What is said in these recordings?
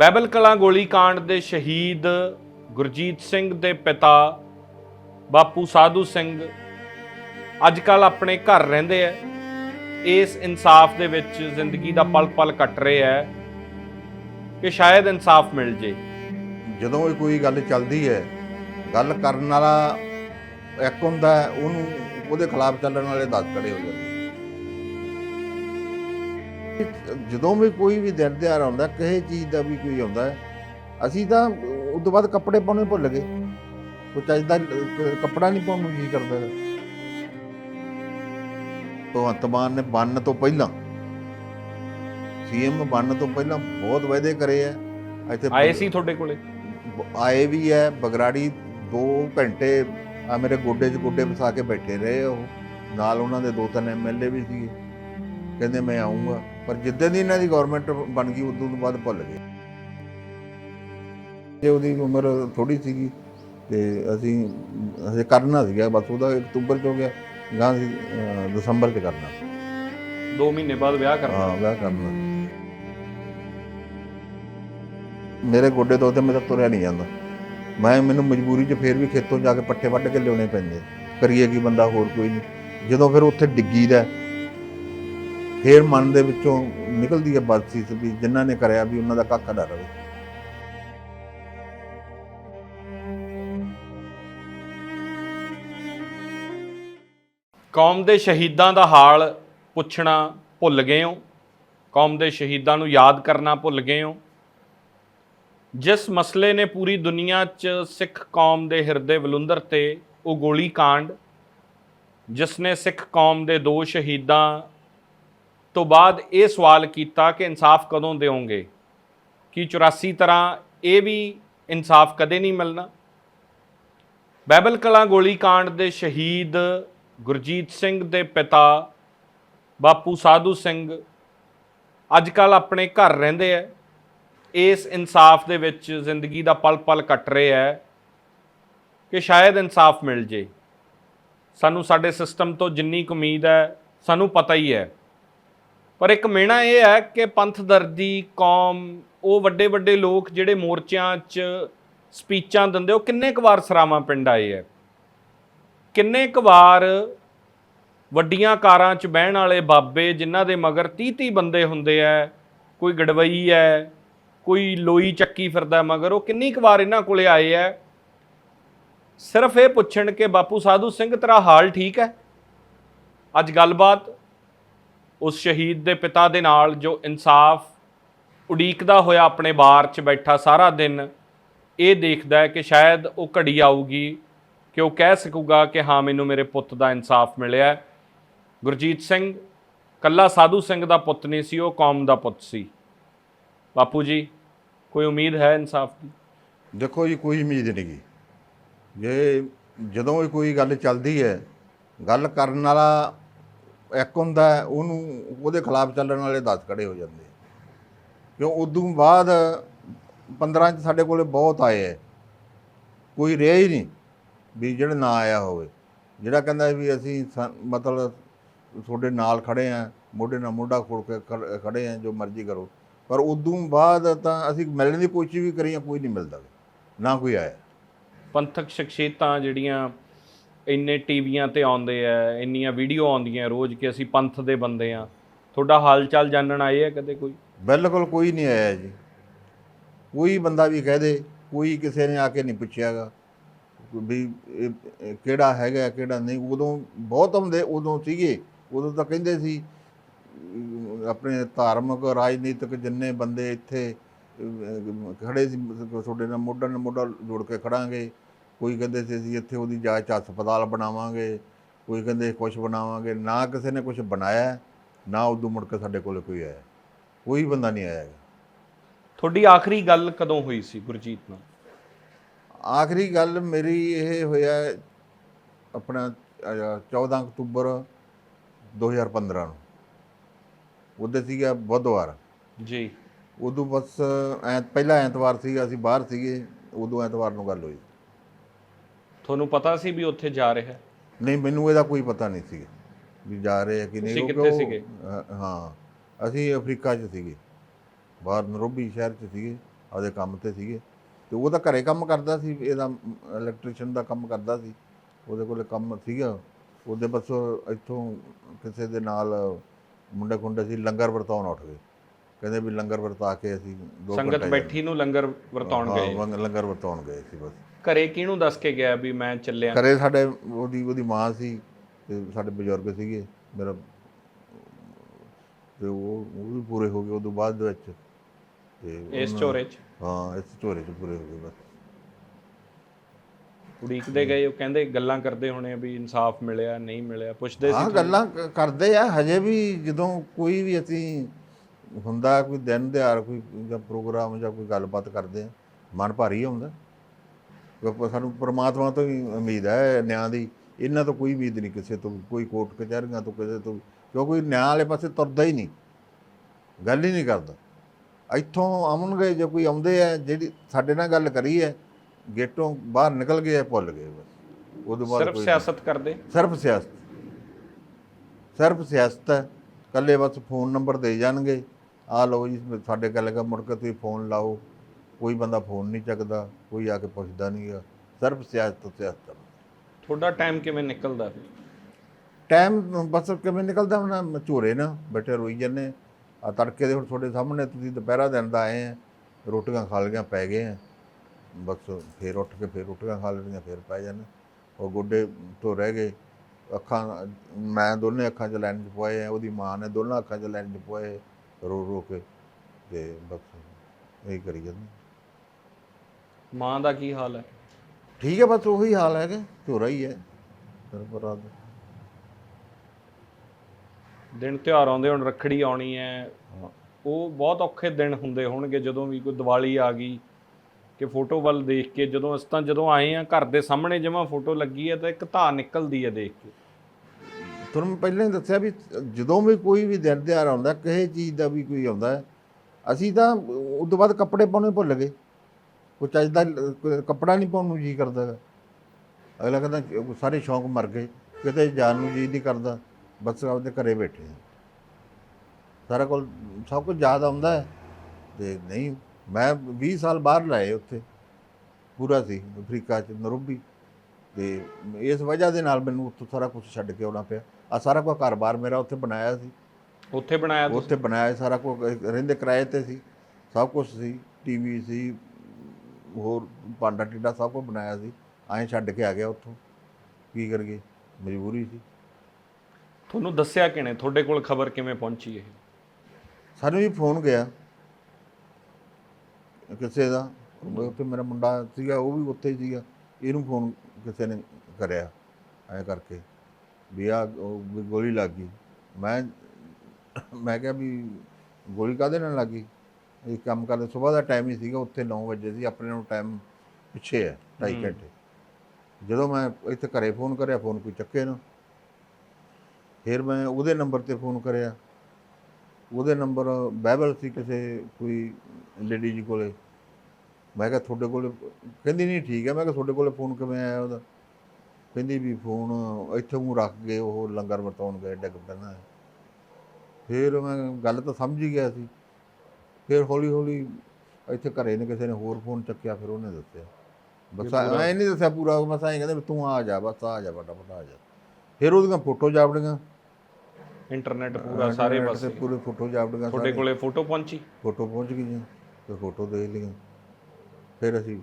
Bible Kalan ਗੋਲੀ ਕਾਂਡ ਦੇ ਸ਼ਹੀਦ ਗੁਰਜੀਤ ਸਿੰਘ ਦੇ ਪਿਤਾ ਬਾਪੂ ਸਾਧੂ ਸਿੰਘ ਅੱਜ ਕੱਲ ਆਪਣੇ ਘਰ ਰਹਿੰਦੇ ਆ। ਇਸ ਇਨਸਾਫ ਦੇ ਵਿੱਚ ਜ਼ਿੰਦਗੀ ਦਾ ਪਲ-ਪਲ ਕੱਟ ਰਹੇ ਆ ਕਿ ਸ਼ਾਇਦ ਇਨਸਾਫ ਮਿਲ ਜੇ। ਜਦੋਂ ਵੀ ਕੋਈ ਗੱਲ ਚੱਲਦੀ ਹੈ, ਗੱਲ ਕਰਨ ਵਾਲਾ ਇੱਕ ਹੁੰਦਾ ਉਹਨੂੰ ਉਹਦੇ ਖਿਲਾਫ ਚੱਲਣ ਵਾਲੇ 10 ਖੜੇ ਹੋ ਜਾਂਦੇ। ਜਦੋਂ ਵੀ ਕੋਈ ਵੀ ਦਿਨ ਤਿਉਹਾਰ ਆਉਂਦਾ ਕਿਸੇ ਚੀਜ਼ ਦਾ ਵੀ ਕੋਈ ਆਉਂਦਾ ਅਸੀਂ ਤਾਂ ਉਸ ਤੋਂ ਬਾਅਦ ਕੱਪੜੇ ਪਾਉਣੇ ਭੁੱਲ ਗਏ। ਕੋਈ ਚੱਜਦਾ ਅਹ, ਕੱਪੜਾ ਨਹੀਂ ਪਾਉਣ ਨੂੰ ਜੀ ਕਰਦਾ। ਭਗਵੰਤ ਮਾਨ ਨੇ ਬੰਨ ਤੋਂ ਪਹਿਲਾਂ ਸੀਐਮ ਬੰਨ ਤੋਂ ਪਹਿਲਾਂ ਬਹੁਤ ਵਾਅਦੇ ਕਰੇ ਆ। ਇੱਥੇ ਆਏ ਸੀ ਤੁਹਾਡੇ ਕੋਲੇ? ਆਏ ਵੀ ਹੈ ਬਗਰਾੜੀ 2 ਘੰਟੇ ਆ ਮੇਰੇ ਗੋਡੇ 'ਚ ਗੋਡੇ ਫਸਾ ਕੇ ਬੈਠੇ ਰਹੇ ਉਹ। ਨਾਲ ਉਹਨਾਂ ਦੇ ਦੋ ਤਿੰਨ ਐਮਐਲਏ ਵੀ ਸੀਗੇ। ਕਹਿੰਦੇ ਮੈਂ ਆਉਂਗਾ ਪਰ ਜਿੱਦਾਂ ਦੀ ਇਹਨਾਂ ਦੀ ਗਵਰਨਮੈਂਟ ਬਣ ਗਈ ਉਦੋਂ ਤੋਂ ਬਾਅਦ ਭੁੱਲ ਗਏ। ਜੇ ਉਹਦੀ ਉਮਰ ਥੋੜੀ ਸੀਗੀ ਤੇ ਅਸੀਂ ਅਸੀਂ ਕਰਨਾ ਸੀਗਾ ਬਸ ਉਹਦਾ ਅਕਤੂਬਰ 'ਚ ਹੋ ਗਿਆ ਗਾਂ ਦਸੰਬਰ 'ਚ ਕਰਨਾ। 2 ਮਹੀਨੇ ਬਾਅਦ ਵਿਆਹ ਕਰਨਾ। ਹਾਂ ਵਿਆਹ ਕਰਨਾ। ਮੇਰੇ ਗੋਡੇ ਤੋਂ ਤੇ ਮੇਰਾ ਤੁਰਿਆ ਨਹੀਂ ਜਾਂਦਾ। ਮੈਂ ਮੈਨੂੰ ਮਜਬੂਰੀ 'ਚ ਫੇਰ ਵੀ ਖੇਤੋਂ ਜਾ ਕੇ ਪੱਠੇ ਵੱਢ ਕੇ ਲਿਆਉਣੇ ਪੈਂਦੇ। ਕਰੀਏ ਕੀ ਬੰਦਾ ਹੋਰ ਕੋਈ ਨਹੀਂ ਜਦੋਂ ਫਿਰ ਉੱਥੇ ਡਿੱਗੀ ਦਾ ਫੇਰ ਮਨ ਦੇ ਵਿੱਚੋਂ ਨਿਕਲਦੀ ਹੈ ਬਦਸੀਸ ਵੀ ਜਿਨ੍ਹਾਂ ਨੇ ਕਰਿਆ ਵੀ ਉਹਨਾਂ ਦਾ ਕੱਖ ਨਾ ਰਵੇ। ਕੌਮ ਦੇ ਸ਼ਹੀਦਾਂ ਦਾ ਹਾਲ ਪੁੱਛਣਾ ਭੁੱਲ ਗਏ ਹੋ? ਕੌਮ ਦੇ ਸ਼ਹੀਦਾਂ ਨੂੰ ਯਾਦ ਕਰਨਾ ਭੁੱਲ ਗਏ ਹੋ? ਜਿਸ ਮਸਲੇ ਨੇ ਪੂਰੀ ਦੁਨੀਆ 'ਚ ਸਿੱਖ ਕੌਮ ਦੇ ਹਿਰਦੇ ਵਲੁੰਦਰ ਤੇ ਉਹ ਗੋਲੀ ਕਾਂਡ, ਜਿਸ ਨੇ ਸਿੱਖ ਕੌਮ ਦੇ ਦੋ ਸ਼ਹੀਦਾਂ ਤੋਂ ਬਾਅਦ ਇਹ ਸਵਾਲ ਕੀਤਾ ਕਿ ਇਨਸਾਫ ਕਦੋਂ ਦਿਓਗੇ? ਕੀ 84 ਤਰ੍ਹਾਂ ਇਹ ਵੀ ਇਨਸਾਫ ਕਦੇ ਨਹੀਂ ਮਿਲਣਾ? ਬਾਈਬਲ ਕਲਾਂ ਗੋਲੀ ਕਾਂਡ ਦੇ ਸ਼ਹੀਦ ਗੁਰਜੀਤ ਸਿੰਘ ਦੇ ਪਿਤਾ ਬਾਪੂ ਸਾਧੂ ਸਿੰਘ ਅੱਜ ਕੱਲ ਆਪਣੇ ਘਰ ਰਹਿੰਦੇ ਆ। ਇਸ ਇਨਸਾਫ ਦੇ ਵਿੱਚ ਜ਼ਿੰਦਗੀ ਦਾ ਪਲ-ਪਲ ਕੱਟ ਰਹੇ ਆ ਕਿ ਸ਼ਾਇਦ ਇਨਸਾਫ ਮਿਲ ਜੇ। ਸਾਨੂੰ ਸਾਡੇ ਸਿਸਟਮ ਤੋਂ ਜਿੰਨੀ ਕੁ ਉਮੀਦ ਹੈ, ਸਾਨੂੰ ਪਤਾ ਹੀ ਹੈ ਪਰ ਇੱਕ ਮਿਹਣਾ ਇਹ ਹੈ ਕਿ ਪੰਥ ਦਰਦੀ, ਕੌਮ, ਉਹ ਵੱਡੇ ਵੱਡੇ ਲੋਕ ਜਿਹੜੇ ਮੋਰਚਿਆਂ 'ਚ ਸਪੀਚਾਂ ਦਿੰਦੇ, ਉਹ ਕਿੰਨੇ ਕੁ ਵਾਰ ਸਰਾਵਾਂ ਪਿੰਡ ਆਏ ਹੈ ਕਿੰਨੇ ਕੁ ਵਾਰ ਵੱਡੀਆਂ ਕਾਰਾਂ 'ਚ ਬਹਿਣ ਵਾਲੇ ਬਾਬੇ ਜਿਨ੍ਹਾਂ ਦੇ ਮਗਰ 30 30 ਬੰਦੇ ਹੁੰਦੇ ਆ, ਕੋਈ ਗੜਵਈ ਹੈ, ਕੋਈ ਲੋਈ ਚੱਕੀ ਫਿਰਦਾ ਮਗਰ, ਉਹ ਕਿੰਨੀ ਕੁ ਵਾਰ ਇਹਨਾਂ ਕੋਲੇ ਆਏ ਆ? ਸਿਰਫ ਇਹ ਪੁੱਛਣ ਕਿ ਬਾਪੂ ਸਾਧੂ ਸਿੰਘ ਤੇਰਾ ਹਾਲ ਠੀਕ ਹੈ? ਅੱਜ ਗੱਲਬਾਤ ਉਸ ਸ਼ਹੀਦ ਦੇ ਪਿਤਾ ਦੇ ਨਾਲ ਜੋ ਇਨਸਾਫ ਉਡੀਕਦਾ ਹੋਇਆ ਆਪਣੇ ਬਾਰ 'ਚ ਬੈਠਾ ਸਾਰਾ ਦਿਨ, ਇਹ ਦੇਖਦਾ ਹੈ ਕਿ ਸ਼ਾਇਦ ਉਹ ਘੜੀ ਆਊਗੀ ਕਿ ਉਹ ਕਹਿ ਸਕੂਗਾ ਕਿ ਹਾਂ, ਮੈਨੂੰ ਮੇਰੇ ਪੁੱਤ ਦਾ ਇਨਸਾਫ ਮਿਲਿਆ ਗੁਰਜੀਤ ਸਿੰਘ, ਕੱਲਾ ਸਾਧੂ ਸਿੰਘ ਦਾ ਪੁੱਤ ਨਹੀਂ ਸੀ, ਉਹ ਕੌਮ ਦਾ ਪੁੱਤ ਸੀ। ਬਾਪੂ ਜੀ, ਕੋਈ ਉਮੀਦ ਹੈ ਇਨਸਾਫ ਦੀ? ਦੇਖੋ ਜੀ, ਕੋਈ ਉਮੀਦ ਨਹੀਂ ਗੀ। ਜੇ ਜਦੋਂ ਵੀ ਕੋਈ ਗੱਲ ਚੱਲਦੀ ਹੈ, ਗੱਲ ਕਰਨ ਵਾਲਾ ਇੱਕ ਹੁੰਦਾ ਉਹਨੂੰ, ਉਹਦੇ ਖਿਲਾਫ ਚੱਲਣ ਵਾਲੇ 10 ਖੜੇ ਹੋ ਜਾਂਦੇ ਕਿਉਂ? ਉਦੋਂ ਬਾਅਦ 15 ਚ ਸਾਡੇ ਕੋਲੇ ਬਹੁਤ ਆਏ ਹੈ ਕੋਈ ਰਿਹਾ ਹੀ ਨਹੀਂ ਵੀ ਜਿਹੜਾ ਨਾ ਆਇਆ ਹੋਵੇ। ਜਿਹੜਾ ਕਹਿੰਦਾ ਵੀ ਅਸੀਂ ਸਾ- ਮਤਲਬ ਤੁਹਾਡੇ ਨਾਲ ਖੜੇ ਆ, ਮੋਢੇ ਨਾਲ ਮੋਢਾ ਖੋਲ ਕੇ ਖੜ- ਖੜੇ ਆ, ਜੋ ਮਰਜ਼ੀ ਕਰੋ। ਪਰ ਉਦੋਂ ਬਾਅਦ ਤਾਂ ਅਸੀਂ ਮਿਲਣ ਦੀ ਕੋਸ਼ਿਸ਼ ਵੀ ਕਰੀ ਕੋਈ ਨਹੀਂ ਮਿਲਦਾ। ਨਾ ਕੋਈ ਆਇਆ। ਪੰਥਕ ਸ਼ਖਸੀਅਤਾਂ ਜਿਹੜੀਆਂ ਇੰਨੇ ਟੀਵੀਆਂ ਤੇ ਆਉਂਦੇ ਆ ਇੰਨੀਆਂ ਵੀਡੀਓ ਆਉਂਦੀਆਂ ਰੋਜ਼ ਕਿ ਅਸੀਂ ਪੰਥ ਦੇ ਬੰਦੇ ਆ। ਤੁਹਾਡਾ ਹਾਲ ਚਾਲ ਜਾਣਨ ਆਏ ਆ ਕਦੇ ਕੋਈ? ਬਿਲਕੁਲ ਕੋਈ ਨਹੀਂ ਆਇਆ ਜੀ। ਕੋਈ ਬੰਦਾ ਵੀ ਕਹਿ ਦੇ ਕੋਈ ਕਿਸੇ ਨੇ ਆ ਕੇ ਨਹੀਂ ਪੁੱਛਿਆਗਾ ਵੀ ਕਿਹੜਾ ਹੈਗਾ ਕਿਹੜਾ ਨਹੀਂ। ਉਦੋਂ ਬਹੁਤ ਹੁੰਦੇ ਉਦੋਂ ਸੀਗੇ ਉਦੋਂ ਤਾਂ ਕਹਿੰਦੇ ਸੀ ਆਪਣੇ ਧਾਰਮਿਕ ਰਾਜਨੀਤਿਕ ਜਿੰਨੇ ਬੰਦੇ ਇੱਥੇ ਅਮ, ਖੜੇ ਸੀ ਤੁਹਾਡੇ ਨਾਲ ਮੋਢਾ ਨਾਲ ਮੋਢਾ ਜੋੜ ਕੇ ਖੜਾਂਗੇ। ਕੋਈ ਕਹਿੰਦੇ ਸੀ ਅਸੀਂ ਇੱਥੇ ਉਹਦੀ ਜਾਂਚ ਹਸਪਤਾਲ ਬਣਾਵਾਂਗੇ ਕੋਈ ਕਹਿੰਦੇ ਕੁਝ ਬਣਾਵਾਂਗੇ ਨਾ ਕਿਸੇ ਨੇ ਕੁਝ ਬਣਾਇਆ ਨਾ ਉਦੋਂ ਮੁੜ ਕੇ ਸਾਡੇ ਕੋਲ ਕੋਈ ਆਇਆ। ਕੋਈ ਬੰਦਾ ਨਹੀਂ ਆਇਆ। ਤੁਹਾਡੀ ਆਖਰੀ ਗੱਲ ਕਦੋਂ ਹੋਈ ਸੀ ਗੁਰਜੀਤ ਨਾਲ? ਆਖਰੀ ਗੱਲ ਮੇਰੀ ਇਹ ਹੋਇਆ ਆਪਣਾ ਅਹ, 14 ਅਕਤੂਬਰ 2015 ਨੂੰ। ਉਹਦੇ ਸੀਗਾ ਬੁੱਧਵਾਰ। ਜੀ। ਉਦੋਂ ਬਸ ਐ ਪਹਿਲਾ ਐਤਵਾਰ ਸੀਗਾ ਅਸੀਂ ਬਾਹਰ ਸੀਗੇ ਉਦੋਂ ਐਤਵਾਰ ਨੂੰ ਗੱਲ ਹੋਈ। ਤੁਹਾਨੂੰ ਪਤਾ ਸੀ ਵੀ ਉੱਥੇ ਜਾ ਰਿਹਾ? ਹੈ ਨਹੀਂ ਮੈਨੂੰ ਇਹਦਾ ਕੋਈ ਪਤਾ ਨਹੀਂ ਸੀਗਾ ਵੀ ਜਾ ਰਹੇ ਆ ਕਿ ਨਹੀਂ ਤੁਸੀਂ ਕਿਉਂਕਿ ਕਿੱਥੇ ਉਹ- ਸੀਗੇ? ਅਹ, ਹਾਂ ਅਸੀਂ ਅਫਰੀਕਾ 'ਚ ਸੀਗੇ। ਬਾਹਰ ਨਰੋਬੀ ਸ਼ਹਿਰ 'ਚ ਸੀਗੇ ਆਪਦੇ ਕੰਮ ਤੇ ਸੀਗੇ। ਤੇ ਉਹ ਤਾਂ ਘਰੇ ਕੰਮ ਕਰਦਾ ਸੀ ਇਹਦਾ ਇਲੈਕਟ੍ਰੀਸ਼ੀਅਨ ਦਾ ਕੰਮ ਕਰਦਾ ਸੀ। ਉਹਦੇ ਕੋਲੇ ਕੰਮ ਸੀਗਾ। ਉਹਦੇ ਬਸ ਇੱਥੋਂ ਕਿਸੇ ਦੇ ਨਾਲ ਮੁੰਡੇ ਖੁੰਡੇ ਸੀ ਲੰਗਰ ਵਰਤਾਉਣ ਉੱਠ ਗਏ। ਕਹਿੰਦੇ ਵੀ ਲੰਗਰ ਵਰਤਾ ਕੇ ਅਸੀਂ ਦੋ ਸੰਗਤ ਘੰਟੇ ਬੈਠੀ ਨੂੰ ਲੰਗਰ ਵਰਤਾਉਣ ਹਾਂ, ਗਏ। ਲੰਗਰ ਵਰਤਾਉਣ ਗਏ ਸੀ ਬਸ। ਘਰੇ ਕਿਹਨੂੰ ਦੱਸ ਕੇ ਗਿਆ ਵੀ ਮੈਂ ਚੱਲਿਆ? ਘਰੇ ਸਾਡੇ ਉਹਦੀ ਉਹਦੀ ਮਾਂ ਸੀ ਤੇ ਸਾਡੇ ਬਜ਼ੁਰਗ ਸੀਗੇ ਮੇਰਾ ਤੇ ਉਹ ਉਹ ਵੀ ਪੂਰੇ ਹੋ ਗਏ ਉਦੋਂ ਬਾਅਦ ਦੇ ਵਿੱਚ। ਤੇ ਇਸ ਝੋਰੇ 'ਚ? ਹਾਂ ਇਸ ਝੋਰੇ 'ਚ ਪੂਰੇ ਹੋ ਗਏ ਬਸ। ਉਡੀਕਦੇ ਗਏ? ਉਹ ਕਹਿੰਦੇ ਗੱਲਾਂ ਕਰਦੇ ਹੋਣੇ ਵੀ ਇਨਸਾਫ ਮਿਲਿਆ ਨਹੀਂ ਮਿਲਿਆ ਪੁੱਛਦੇ ਹਾਂ ਸੀ ਗੱਲਾਂ ਕ- ਕਰਦੇ ਆ ਹਜੇ ਵੀ ਜਦੋਂ ਕੋਈ ਵੀ ਅਸੀਂ ਹੁੰਦਾ ਕੋਈ ਦਿਨ ਦਿਹਾੜ ਕੋਈ ਜਾਂ ਪ੍ਰੋਗਰਾਮ ਜਾਂ ਕੋਈ ਗੱਲਬਾਤ ਕਰਦੇ ਆ ਮਨ ਭਾਰੀ ਹੁੰਦਾ। ਸਾਨੂੰ ਪ੍ਰਮਾਤਮਾ ਤੋਂ ਹੀ ਉਮੀਦ ਹੈ ਨਿਆਂ ਦੀ। ਇਹਨਾਂ ਤੋਂ ਕੋਈ ਉਮੀਦ ਨਹੀਂ ਕਿਸੇ ਤੋਂ ਕੋਈ ਕੋਰਟ ਕਚਹਿਰੀਆਂ ਤੋਂ ਕਿਸੇ ਤੋਂ ਕਿਉਂਕਿ ਨਿਆਂ ਵਾਲੇ ਪਾਸੇ ਤੁਰਦਾ ਹੀ ਨਹੀਂ। ਗੱਲ ਹੀ ਨਹੀਂ ਕਰਦਾ। ਇੱਥੋਂ ਆਉਣਗੇ ਜੇ ਕੋਈ ਆਉਂਦੇ ਆ ਜਿਹੜੀ ਸਾਡੇ ਨਾਲ ਗੱਲ ਕਰੀ ਹੈ ਗੇਟੋਂ ਬਾਹਰ ਨਿਕਲ ਗਏ ਭੁੱਲ ਗਏ ਬਸ। ਉਦੋਂ ਬਾਅਦ ਸਿਰਫ ਸਿਆਸਤ ਕਰਦੇ। ਸਿਰਫ ਸਿਆਸਤ। ਸਿਰਫ ਸਿਆਸਤ ਹੈ। ਕੱਲੇ ਬਸ ਫੋਨ ਨੰਬਰ ਦੇ ਜਾਣਗੇ। ਆ ਲਓ ਜੀ ਸਾਡੇ ਗੱਲ ਕਰ ਮੁੜ ਕੇ ਤੁਸੀਂ ਫੋਨ ਲਾਓ। ਕੋਈ ਬੰਦਾ ਫੋਨ ਨਹੀਂ ਚੱਕਦਾ ਕੋਈ ਆ ਕੇ ਪੁੱਛਦਾ ਨਹੀਂਗਾ ਸਿਰਫ ਸਿਆਸਤ ਸਿਆਸਤ ਤੁਹਾਡਾ ਟਾਈਮ ਕਿਵੇਂ ਨਿਕਲਦਾ ਫਿਰ? ਟਾਈਮ ਬਸ ਕਿਵੇਂ ਨਿਕਲਦਾ ਹੁਣ? ਝੂਰੇ ਨਾ ਬੈਠੇ ਰੋਈ ਜੰਨੇ ਆ। ਤੜਕੇ ਦੇ ਹੁਣ ਤੁਹਾਡੇ ਸਾਹਮਣੇ ਤੁਸੀਂ ਦੁਪਹਿਰਾ ਦਿਨ ਦਾ ਆਏ ਆ ਰੋਟੀਆਂ ਖਾ ਲਈਆਂ ਪੈ ਗਏ ਆ। ਬਸ ਫੇਰ ਉੱਠ ਕੇ ਫੇਰ ਰੋਟੀਆਂ ਖਾ ਲੈਣੀਆਂ ਫੇਰ ਪੈ ਜਾਂਦੇ। ਉਹ ਗੋਡੇ ਤੋਂ ਰਹਿ ਗਏ। ਅੱਖਾਂ ਮੈਂ ਦੋਨੇ ਅੱਖਾਂ 'ਚ ਲੈਣ 'ਚ ਪਵਾਏ ਆ ਉਹਦੀ ਮਾਂ ਨੇ ਦੋਨਾਂ ਅੱਖਾਂ 'ਚ ਲੈਣ 'ਚ ਪਵਾਏ ਰੋ ਰੋ ਕੇ। ਤੇ ਬਸ ਇਹ ਕਰੀ ਜਾਂਦੇ ਮਾਂ ਦਾ ਕੀ ਹਾਲ ਹੈ? ਠੀਕ ਹੈ ਬਸ ਉਹੀ ਹਾਲ ਹੈਗਾ ਝੋਰਾ ਹੀ ਹੈ। ਸਰਬਰਾਦ ਦਿਨ ਤਿਉਹਾਰ ਆਉਂਦੇ ਹੁਣ ਰੱਖੜੀ ਆਉਣੀ ਹੈ। ਹਾਂ। ਉਹ ਬਹੁਤ ਔਖੇ ਦਿਨ ਹੁੰਦੇ ਹੋਣਗੇ ਜਦੋਂ ਵੀ ਕੋਈ ਦੀਵਾਲੀ ਆ ਗਈ ਕਿ ਫੋਟੋ ਵੱਲ ਦੇਖ ਕੇ ਜਦੋਂ ਅਸੀਂ ਤਾਂ ਜਦੋਂ ਆਏ ਆ ਘਰ ਦੇ ਸਾਹਮਣੇ ਜਮਾ ਫੋਟੋ ਲੱਗੀ ਹੈ ਤਾਂ ਇੱਕ ਧਾ ਨਿਕਲਦੀ ਹੈ ਦੇਖ ਕੇ। ਤੁਹਾਨੂੰ ਪਹਿਲਾਂ ਹੀ ਦੱਸਿਆ ਵੀ ਜਦੋਂ ਵੀ ਕੋਈ ਵੀ ਦਿਨ ਤਿਉਹਾਰ ਆਉਂਦਾ ਕਿਸੇ ਚੀਜ਼ ਦਾ ਵੀ ਕੋਈ ਆਉਂਦਾ ਹੈ, ਅਸੀਂ ਤਾਂ ਉਸ ਤੋਂ ਬਾਅਦ ਕੱਪੜੇ ਪਾਉਣੇ ਭੁੱਲ ਗਏ। ਕੋਈ ਚੱਜ ਦਾ ਕੱਪੜਾ ਨਹੀਂ ਪਾਉਣ ਨੂੰ ਜੀ ਕਰਦਾ। ਗਾ। ਅਗਲਾ ਕਹਿੰਦਾ ਸਾਰੇ ਸ਼ੌਂਕ ਮਰ ਗਏ ਕਿਤੇ ਜਾਣ ਨੂੰ ਜੀ ਨਹੀਂ ਕਰਦਾ ਬਸ ਆਪਦੇ ਘਰੇ ਬੈਠੇ ਆ। ਸਾਰਾ ਕੋਲ ਸਭ ਕੁਝ ਯਾਦ ਆਉਂਦਾ ਹੈ। ਤੇ ਨਹੀਂ ਮੈਂ 20 ਸਾਲ ਬਾਹਰ ਲਾਏ ਉੱਥੇ ਪੂਰਾ ਸੀ ਅਫਰੀਕਾ ਚ ਨਰੋਬੀ। ਤੇ ਇਸ ਵਜ੍ਹਾ ਦੇ ਨਾਲ ਮੈਨੂੰ ਉੱਥੋਂ ਸਾਰਾ ਕੁਝ ਛੱਡ ਕੇ ਆਉਣਾ ਪਿਆ। ਆ ਸਾਰਾ ਕੁਝ ਘਰ-ਬਾਰ ਮੇਰਾ ਉੱਥੇ ਬਣਾਇਆ ਸੀ। ਉੱਥੇ ਬਣਾਇਆ ਉੱਥੇ ਬਣਾਇਆ ਸਾਰਾ ਕੁਝ ਰਹਿੰਦੇ ਕਿਰਾਏ ਤੇ ਸੀ। ਸਭ ਕੁਝ ਸੀ ਟੀਵੀ ਸੀ ਹੋਰ ਪਾਂਡਾ ਟਿੱਡਾ ਸਭ ਕੁਝ ਬਣਾਇਆ ਸੀ। ਐਂ ਛੱਡ ਕੇ ਆ ਗਿਆ ਉੱਥੋਂ। ਕੀ ਕਰੀਏ? ਮਜਬੂਰੀ ਸੀ। ਤੁਹਾਨੂੰ ਦੱਸਿਆ ਕਿਨੇ ਤੁਹਾਡੇ ਕੋਲ ਖਬਰ ਕਿਵੇਂ ਪਹੁੰਚੀ ਇਹ? ਸਾਨੂੰ ਵੀ ਫੋਨ ਗਿਆ। ਕਿਸੇ ਦਾ। ਉੱਥੇ ਮੇਰਾ ਮੁੰਡਾ ਸੀਗਾ ਉਹ ਵੀ ਉੱਥੇ ਹੀ ਸੀਗਾ। ਇਹਨੂੰ ਫੋਨ ਕਿਸੇ ਨੇ ਕਰਿਆ ਐਂ ਕਰਕੇ। ਵੀ ਆ ਗੋਲੀ ਲੱਗ ਗਈ। ਮੈਂ ਮੈਂ ਕਿਹਾ ਵੀ ਗੋਲੀ ਕਾਹਦੇ ਨਾਲ ਲੱਗੀ ਇਹ ਕੰਮ ਕਰਦੇ ਸਵੇਰ ਦਾ ਟਾਈਮ ਹੀ ਸੀਗਾ ਉੱਥੇ 9 ਵਜੇ ਸੀ ਆਪਣੇ ਨੂੰ ਟਾਈਮ ਪਿੱਛੇ ਹੈ ਢਾਈ। ਘੰਟੇ। ਜਦੋਂ ਮੈਂ ਇੱਥੇ ਘਰੇ ਫੋਨ ਕਰਿਆ ਫੋਨ ਕੋਈ ਚੱਕੇ ਨਾ। ਫਿਰ ਮੈਂ ਉਹਦੇ ਨੰਬਰ ਤੇ ਫੋਨ ਕਰਿਆ। ਉਹਦੇ ਨੰਬਰ ਬਾਈਬਲ ਸੀ ਕਿਸੇ ਕੋਈ ਲੇਡੀ ਜੀ ਕੋਲੇ। ਮੈਂ ਕਿਹਾ ਤੁਹਾਡੇ ਕੋਲੇ ਕਹਿੰਦੀ ਨਹੀਂ ਠੀਕ ਹੈ। ਮੈਂ ਕਿਹਾ ਤੁਹਾਡੇ ਕੋਲੇ ਫੋਨ ਕਿਵੇਂ ਆਇਆ ਉਹਦਾ? ਕਹਿੰਦੀ ਵੀ ਫੋਨ ਇੱਥੇ ਨੂੰ ਰੱਖ ਗਏ ਉਹ ਲੰਗਰ ਵਰਤਾਉਣ ਗਏ ਡਿੱਗ ਪੈਣਾ। ਫਿਰ ਮੈਂ ਗੱਲ ਤਾਂ ਸਮਝ ਹੀ ਗਿਆ ਸੀ। ਫਿਰ ਹੌਲੀ ਹੌਲੀ ਇੱਥੇ ਘਰੇ ਨੇ ਕਿਸੇ ਨੇ ਹੋਰ ਫੋਨ ਚੱਕਿਆ ਫਿਰ ਉਹਨੇ ਦੱਸਿਆ। ਬਸ ਐ ਨਹੀਂ ਦੱਸਿਆ ਪੂਰਾ ਬਸ ਐਂ ਕਹਿੰਦੇ ਤੂੰ ਆ ਜਾ ਬਸ ਆ ਜਾ ਫਟਾਫਟ ਆ ਜਾ। ਫਿਰ ਉਹਦੀਆਂ ਫੋਟੋ ਜਾਵੜੀਆਂ ਇੰਟਰਨੈਟ ਪੂਰਾ ਸਾਰੇ ਪਾਸੇ। ਪੂਰੇ ਫੋਟੋ ਜਾਵੜੀਆਂ ਤੁਹਾਡੇ ਕੋਲੇ ਫੋਟੋ ਪਹੁੰਚੀ? ਫੋਟੋ ਪਹੁੰਚ ਗਈਆਂ ਤੇ ਫੋਟੋ ਦੇਖ ਲਈਆਂ। ਫਿਰ ਅਸੀਂ